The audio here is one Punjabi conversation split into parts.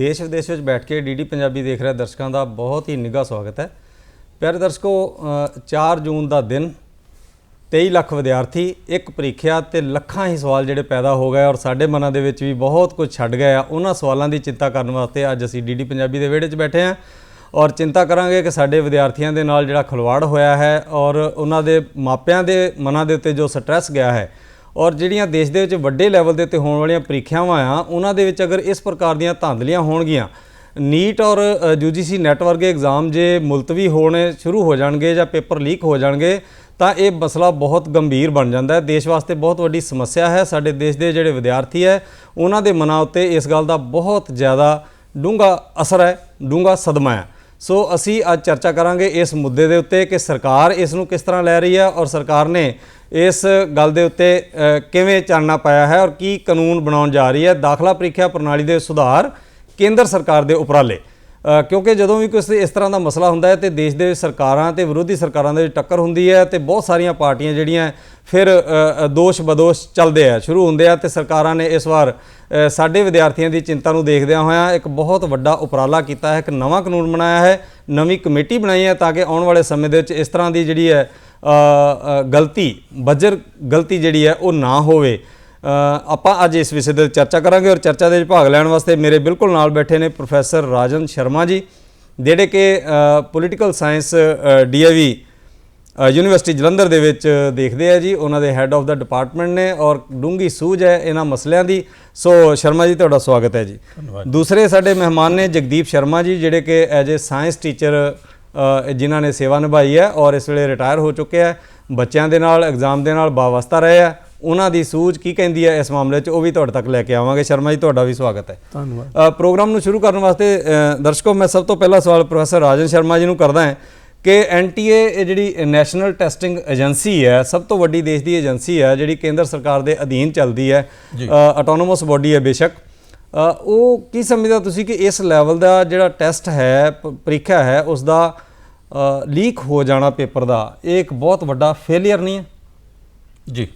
ਦੇਸ਼ ਵਿਦੇਸ਼ ਵਿੱਚ ਬੈਠ ਕੇ ਡੀਡੀ ਪੰਜਾਬੀ ਦੇਖ ਰਿਹਾ ਦਰਸ਼ਕਾਂ ਦਾ ਬਹੁਤ ਹੀ ਨਿੱਘਾ ਸਵਾਗਤ ਹੈ। ਪਿਆਰੇ ਦਰਸ਼ਕੋ ਅ, 4 ਜੂਨ ਦਾ ਦਿਨ 23 ਲੱਖ ਵਿਦਿਆਰਥੀ ਇੱਕ ਪ੍ਰੀਖਿਆ ਤੇ ਲੱਖਾਂ ਹੀ ਸਵਾਲ ਜਿਹੜੇ ਪੈਦਾ ਹੋ ਗਏ ਔਰ ਸਾਡੇ ਮਨਾਂ ਦੇ ਵਿੱਚ ਵੀ ਬਹੁਤ ਕੁਝ ਛੱਡ ਗਏ ਆ। ਉਹਨਾਂ ਸਵਾਲਾਂ ਦੀ ਚਿੰਤਾ ਕਰਨ ਵਾਸਤੇ ਅੱਜ ਅਸੀਂ ਡੀਡੀ ਪੰਜਾਬੀ ਦੇ ਵਿਹੜੇ 'ਚ ਬੈਠੇ ਹਾਂ ਔਰ ਚਿੰਤਾ ਕਰਾਂਗੇ ਕਿ ਸਾਡੇ ਵਿਦਿਆਰਥੀਆਂ ਦੇ ਨਾਲ ਜਿਹੜਾ ਖਿਲਵਾੜ ਹੋਇਆ ਹੈ ਔਰ ਉਹਨਾਂ ਦੇ ਮਾਪਿਆਂ ਦੇ ਮਨਾਂ ਦੇ ਉੱਤੇ ਜੋ ਸਟ੍ਰੈਸ ਗਿਆ ਹੈ ਔਰ ਜਿਹੜੀਆਂ ਦੇਸ਼ ਦੇ ਵਿੱਚ ਵੱਡੇ ਲੈਵਲ ਦੇ ਉੱਤੇ ਹੋਣ ਵਾਲੀਆਂ ਪ੍ਰੀਖਿਆਵਾਂ ਆ, ਉਹਨਾਂ ਦੇ ਵਿੱਚ ਅਗਰ ਇਸ ਪ੍ਰਕਾਰ ਦੀਆਂ ਧਾਂਦਲੀਆਂ ਹੋਣਗੀਆਂ ਨੀਟ ਔਰ ਯੂਜੀਸੀ ਨੈਟ ਵਰਗੇ ਐਗਜ਼ਾਮ ਜੇ ਮੁਲਤਵੀ ਹੋਣੇ ਸ਼ੁਰੂ ਹੋ ਜਾਣਗੇ ਜਾਂ ਪੇਪਰ ਲੀਕ ਹੋ ਜਾਣਗੇ, ਤਾਂ ਇਹ ਮਸਲਾ ਬਹੁਤ ਗੰਭੀਰ ਬਣ ਜਾਂਦਾ ਹੈ। ਦੇਸ਼ ਵਾਸਤੇ ਬਹੁਤ ਵੱਡੀ ਸਮੱਸਿਆ ਹੈ। ਸਾਡੇ ਦੇਸ਼ ਦੇ ਜਿਹੜੇ ਵਿਦਿਆਰਥੀ ਹੈ, ਉਹਨਾਂ ਦੇ ਮਨਾਂ ਉੱਤੇ ਇਸ ਗੱਲ ਦਾ ਬਹੁਤ ਜ਼ਿਆਦਾ ਡੂੰਘਾ ਅਸਰ ਹੈ, ਡੂੰਘਾ ਸਦਮਾ ਹੈ। ਸੋ ਅਸੀਂ ਅੱਜ ਚਰਚਾ ਕਰਾਂਗੇ ਇਸ ਮੁੱਦੇ ਦੇ ਉੱਤੇ ਕਿ ਸਰਕਾਰ ਇਸ ਨੂੰ ਕਿਸ ਤਰ੍ਹਾਂ ਲੈ ਰਹੀ ਹੈ ਔਰ ਸਰਕਾਰ ਨੇ ਇਸ ਗੱਲ ਦੇ ਉੱਤੇ ਕਿਵੇਂ ਚਾਨਣਾ ਪਾਇਆ ਹੈ ਔਰ ਕੀ ਕਾਨੂੰਨ ਬਣਾਉਣ ਜਾ ਰਹੀ ਹੈ? ਦਾਖਲਾ ਪ੍ਰੀਖਿਆ ਪ੍ਰਣਾਲੀ ਦੇ ਸੁਧਾਰ ਕੇਂਦਰ ਸਰਕਾਰ ਦੇ ਉਪਰਾਲੇ। ਕਿਉਂਕਿ ਜਦੋਂ ਵੀ ਕੋਈ ਇਸ ਤਰ੍ਹਾਂ ਦਾ ਮਸਲਾ ਹੁੰਦਾ ਹੈ ਤੇ ਦੇਸ਼ ਦੇ ਸਰਕਾਰਾਂ ਤੇ ਵਿਰੋਧੀ ਸਰਕਾਰਾਂ ਦੇ ਟੱਕਰ ਹੁੰਦੀ ਹੈ ਤੇ ਬਹੁਤ ਸਾਰੀਆਂ ਪਾਰਟੀਆਂ ਜਿਹੜੀਆਂ ਫਿਰ ਦੋਸ਼ ਬਦੋਸ਼ ਚੱਲਦੇ ਆ, ਸ਼ੁਰੂ ਹੁੰਦੇ ਆ ਤੇ ਸਰਕਾਰਾਂ ਨੇ ਇਸ ਵਾਰ ਸਾਡੇ ਵਿਦਿਆਰਥੀਆਂ ਦੀ ਚਿੰਤਾ ਨੂੰ ਦੇਖਦਿਆਂ ਹੋਇਆਂ ਇੱਕ ਬਹੁਤ ਵੱਡਾ ਉਪਰਾਲਾ ਕੀਤਾ ਹੈ, ਇੱਕ ਨਵਾਂ ਕਾਨੂੰਨ ਬਣਾਇਆ ਹੈ, ਨਵੀਂ ਕਮੇਟੀ ਬਣਾਈ ਹੈ ਤਾਂ ਕਿ ਆਉਣ ਵਾਲੇ ਸਮੇਂ ਦੇ ਵਿੱਚ ਇਸ ਤਰ੍ਹਾਂ ਦੀ ਜਿਹੜੀ ਹੈ ਗਲਤੀ ਬੱਜਰ ਗਲਤੀ ਜਿਹੜੀ ਹੈ ਉਹ ਨਾ ਹੋਵੇ। ਅ, ਆਪਾਂ ਅੱਜ ਇਸ ਵਿਸ਼ੇ ਤੇ ਚਰਚਾ ਕਰਾਂਗੇ ਔਰ ਚਰਚਾ ਦੇ ਵਿੱਚ ਭਾਗ ਲੈਣ ਵਾਸਤੇ ਮੇਰੇ ਬਿਲਕੁਲ ਨਾਲ ਬੈਠੇ ਨੇ ਪ੍ਰੋਫੈਸਰ ਰਾਜਨ ਸ਼ਰਮਾ ਜੀ ਜਿਹੜੇ ਕਿ political science DAV university Jalandhar ਦੇ ਵਿੱਚ ਦੇਖਦੇ ਆ ਜੀ। ਉਹਨਾਂ ਦੇ ਹੈੱਡ ਆਫ ਦਾ ਡਿਪਾਰਟਮੈਂਟ ਨੇ ਔਰ ਡੂੰਗੀ ਸੂਝ ਹੈ ਇਹਨਾਂ ਮਸਲਿਆਂ ਦੀ। ਸੋ ਸ਼ਰਮਾ ਜੀ ਤੁਹਾਡਾ ਸਵਾਗਤ ਹੈ ਜੀ। ਦੂਸਰੇ ਸਾਡੇ ਮਹਿਮਾਨ ਨੇ ਜਗਦੀਪ ਸ਼ਰਮਾ ਜੀ ਜਿਹੜੇ ਕਿ ਐਜ ਏ ਸਾਇੰਸ ਟੀਚਰ ਜਿਨ੍ਹਾਂ ਨੇ ਸੇਵਾ ਨਿਭਾਈ ਹੈ ਔਰ ਇਸ ਵੇਲੇ ਰਿਟਾਇਰ ਹੋ ਚੁੱਕੇ ਆ ਬੱਚਿਆਂ ਦੇ ਨਾਲ ਐਗਜ਼ਾਮ ਦੇ ਨਾਲ ਵਾਵਸਤਾ ਰਹੇ ਆ ਉਹਨਾਂ ਦੀ ਸੂਝ ਕੀ ਕਹਿੰਦੀ ਹੈ ਇਸ ਮਾਮਲੇ 'ਚ ਉਹ ਵੀ ਤੁਹਾਡੇ ਤੱਕ ਲੈ ਕੇ ਆਵਾਂਗੇ। ਸ਼ਰਮਾ ਜੀ ਤੁਹਾਡਾ ਵੀ ਸਵਾਗਤ ਹੈ। ਧੰਨਵਾਦ। ਪ੍ਰੋਗਰਾਮ ਨੂੰ ਸ਼ੁਰੂ ਕਰਨ ਵਾਸਤੇ ਦਰਸ਼ਕੋ ਮੈਂ ਸਭ ਤੋਂ ਪਹਿਲਾ ਸਵਾਲ ਪ੍ਰੋਫੈਸਰ ਰਾਜਨ ਸ਼ਰਮਾ ਜੀ ਨੂੰ ਕਰਦਾ ਹਾਂ ਕਿ ਐਨਟੀਏ ਜਿਹੜੀ ਨੈਸ਼ਨਲ ਟੈਸਟਿੰਗ ਏਜੰਸੀ ਹੈ ਸਭ ਤੋਂ ਵੱਡੀ ਦੇਸ਼ ਦੀ ਏਜੰਸੀ ਹੈ ਜਿਹੜੀ ਕੇਂਦਰ ਸਰਕਾਰ ਦੇ ਅਧੀਨ ਚੱਲਦੀ ਹੈ ਆਟੋਨੋਮਸ ਬਾਡੀ ਹੈ ਬੇਸ਼ੱਕ ਉਹ ਕੀ ਸਮਝਦਾ ਤੁਸੀਂ ਕਿ ਇਸ ਲੈਵਲ ਦਾ ਜਿਹੜਾ ਟੈਸਟ ਹੈ ਪ੍ਰੀਖਿਆ ਹੈ ਉਸ ਦਾ ਲੀਕ ਹੋ ਜਾਣਾ ਪੇਪਰ ਦਾ ਇਹ ਇੱਕ ਬਹੁਤ ਵੱਡਾ ਫੇਲਿਅਰ ਨਹੀਂ ਹੈ? ਜੀ।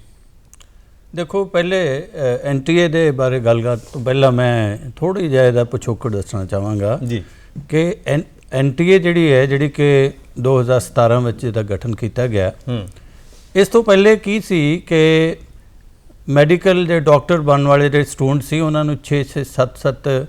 ਦੇਖੋ ਪਹਿਲੇ ਐਨਟੀਏ ਦੇ ਬਾਰੇ ਗੱਲ ਕਰਨ ਤੋਂ ਪਹਿਲਾਂ ਮੈਂ ਥੋੜੀ ਜਿਹਾ ਇਹਦਾ ਪਿਛੋਕੜ ਦੱਸਣਾ ਚਾਹਾਂਗਾ ਜੀ। ਕਿ ਐਨਟੀਏ ਜਿਹੜੀ ਹੈ ਜਿਹੜੀ ਕਿ 2017 ਵਿੱਚ ਇਹਦਾ ਗਠਨ ਕੀਤਾ ਗਿਆ ਹੂੰ। ਇਸ ਤੋਂ ਪਹਿਲੇ ਕੀ ਸੀ ਕਿ ਮੈਡੀਕਲ ਦੇ ਡਾਕਟਰ ਬਣਨ ਵਾਲੇ ਜਿਹੜੇ ਸਟੂਡੈਂਟ ਸੀ ਉਹਨਾਂ ਨੂੰ 6 6 7 7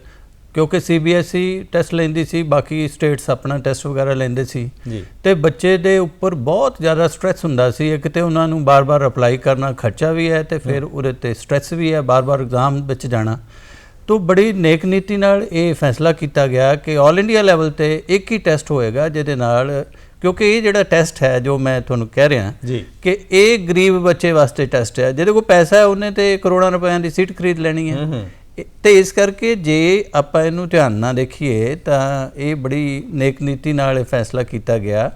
ਕਿਉਂਕਿ ਸੀਬੀਐਸਈ ਟੈਸਟ ਲੈਂਦੀ ਸੀ ਬਾਕੀ ਸਟੇਟਸ ਆਪਣਾ ਟੈਸਟ ਵਗੈਰਾ ਲੈਂਦੇ ਸੀ। ਜੀ। ਤੇ ਬੱਚੇ ਦੇ ਉੱਪਰ ਬਹੁਤ ਜ਼ਿਆਦਾ ਸਟ੍ਰੈਸ ਹੁੰਦਾ ਸੀ ਇੱਕ ਤੇ ਉਹਨਾਂ ਨੂੰ ਬਾਰ-ਬਾਰ ਅਪਲਾਈ ਕਰਨਾ ਖਰਚਾ ਵੀ ਹੈ ਤੇ ਫਿਰ ਉਹਦੇ ਤੇ ਸਟ੍ਰੈਸ ਵੀ ਹੈ ਬਾਰ-ਬਾਰ ਐਗਜ਼ਾਮ ਵਿੱਚ ਜਾਣਾ। ਤੋਂ ਬੜੀ ਨੇਕ ਨੀਤੀ ਨਾਲ ਇਹ ਫੈਸਲਾ ਕੀਤਾ ਗਿਆ ਕਿ 올 ਇੰਡੀਆ ਲੈਵਲ ਤੇ ਇੱਕ ਹੀ ਟੈਸਟ ਹੋਏਗਾ ਜਿਹਦੇ ਨਾਲ ਕਿਉਂਕਿ ਇਹ ਜਿਹੜਾ ਟੈਸਟ ਹੈ ਜੋ ਮੈਂ ਤੁਹਾਨੂੰ ਕਹਿ ਰਿਹਾ ਜੀ। ਕਿ ਇਹ ਗਰੀਬ ਬੱਚੇ ਵਾਸਤੇ ਟੈਸਟ ਹੈ। ਜਿਹਦੇ ਕੋਲ ਪੈਸਾ ਹੈ ਉਹਨੇ ਤੇ ਕਰੋੜਾਂ ਰੁਪਏ ਦੀ ਸੀਟ ਖਰੀਦ ਲੈਣੀ ਹੈ। ਤੇ ਇਸ ਕਰਕੇ ਜੇ ਆਪਾਂ ਇਹਨੂੰ ਧਿਆਨ ਨਾਲ ਦੇਖੀਏ ਤਾਂ ਇਹ ਬੜੀ ਨੇਕ ਨੀਤੀ ਨਾਲ ਇਹ ਫੈਸਲਾ ਕੀਤਾ ਗਿਆ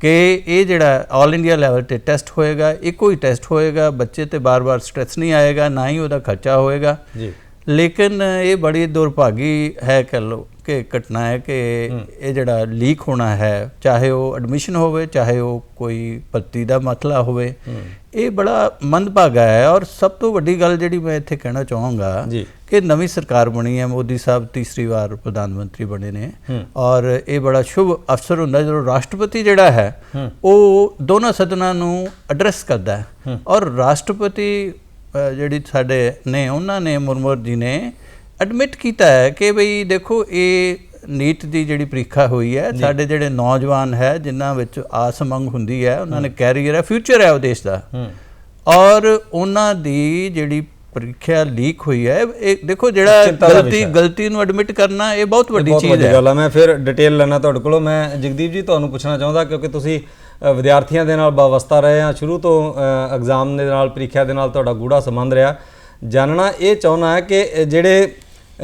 ਕਿ ਇਹ ਜਿਹੜਾ 올 ਇੰਡੀਆ ਲੈਵਲ ਤੇ ਟੈਸਟ ਹੋਏਗਾ ਇੱਕੋ ਹੀ ਟੈਸਟ ਹੋਏਗਾ ਬੱਚੇ ਤੇ ਬਾਰ-ਬਾਰ ਸਟ੍ਰੈਸ ਨਹੀਂ ਆਏਗਾ ਨਾ ਹੀ ਉਹਦਾ ਖਰਚਾ ਹੋਏਗਾ। ਜੀ। ਲੇਕਿਨ ਇਹ ਬੜੀ ਦੁਰਭਾਗੀ ਹੈ ਕਹ ਲੋ ਕਿ ਘਟਨਾ ਹੈ ਕਿ ਇਹ ਜਿਹੜਾ ਲੀਕ ਹੋਣਾ ਹੈ ਚਾਹੇ ਉਹ ਐਡਮਿਸ਼ਨ ਹੋਵੇ ਚਾਹੇ ਉਹ ਕੋਈ ਭਰਤੀ ਦਾ ਮਸਲਾ ਹੋਵੇ ਇਹ ਬੜਾ ਮੰਦਭਾਗਾ ਹੈ ਔਰ ਸਭ ਤੋਂ ਵੱਡੀ ਗੱਲ ਜਿਹੜੀ ਮੈਂ ਇੱਥੇ ਕਹਿਣਾ ਚਾਹਾਂਗਾ ਕਿ ਨਵੀਂ ਸਰਕਾਰ ਬਣੀ ਹੈ ਮੋਦੀ ਸਾਹਿਬ ਤੀਸਰੀ ਵਾਰ ਪ੍ਰਧਾਨ ਮੰਤਰੀ ਬਣੇ ਨੇ ਔਰ ਇਹ ਬੜਾ ਸ਼ੁਭ ਅਵਸਰ ਹੁੰਦਾ ਜਦੋਂ ਰਾਸ਼ਟਰਪਤੀ ਜਿਹੜਾ ਹੈ ਉਹ ਦੋਨਾਂ ਸਦਨਾਂ ਨੂੰ ਐਡਰੈਸ ਕਰਦਾ ਹੈ ਔਰ ਰਾਸ਼ਟਰਪਤੀ ਜਿਹੜੀ ਸਾਡੇ ਨੇ ਉਹਨਾਂ ਨੇ ਮੁਰਮੁਰ ਜੀ ਨੇ ਐਡਮਿਟ ਕੀਤਾ ਹੈ ਕਿ ਭਈ ਦੇਖੋ ਇਹ ਨੀਟ ਦੀ ਜਿਹੜੀ ਪ੍ਰੀਖਾ ਹੋਈ ਹੈ ਸਾਡੇ ਜਿਹੜੇ ਨੌਜਵਾਨ ਹੈ ਜਿਨ੍ਹਾਂ ਵਿੱਚ ਆਸ ਮੰਗ ਹੁੰਦੀ ਹੈ ਉਹਨਾਂ ਨੇ ਕੈਰੀਅਰ ਹੈ ਫਿਊਚਰ ਹੈ ਉਹ ਦੇਸ਼ ਦਾ। ਹੂੰ। ਔਰ ਉਹਨਾਂ ਦੀ ਜਿਹੜੀ ਪ੍ਰੀਖਿਆ ਲੀਕ ਹੋਈ ਹੈ ਇਹ ਦੇਖੋ ਜਿਹੜਾ ਗਲਤੀ ਗਲਤੀ ਨੂੰ ਐਡਮਿਟ ਕਰਨਾ ਇਹ ਬਹੁਤ ਵੱਡੀ ਬਹੁਤ ਚੀਜ਼ ਵੱਡੀ ਹੈ। ਗੱਲ ਆ। ਮੈਂ ਫਿਰ ਡਿਟੇਲ ਲੈਣਾ ਤੁਹਾਡੇ ਕੋਲੋਂ। ਮੈਂ ਜਗਦੀਪ ਜੀ ਤੁਹਾਨੂੰ ਪੁੱਛਣਾ ਚਾਹੁੰਦਾ ਕਿਉਂਕਿ ਤੁਸੀਂ ਵਿਦਿਆਰਥੀਆਂ ਦੇ ਨਾਲ ਵਾਵਸਤਾ ਰਹੇ ਆ। ਸ਼ੁਰੂ ਤੋਂ ਐਗਜ਼ਾਮ ਦੇ ਨਾਲ ਪ੍ਰੀਖਿਆ ਦੇ ਨਾਲ ਤੁਹਾਡਾ ਗੂੜਾ ਸੰਬੰਧ ਰਿਹਾ। ਜਾਣਨਾ ਇਹ ਚਾਹੁੰਦਾ ਹੈ ਕਿ ਜਿਹੜੇ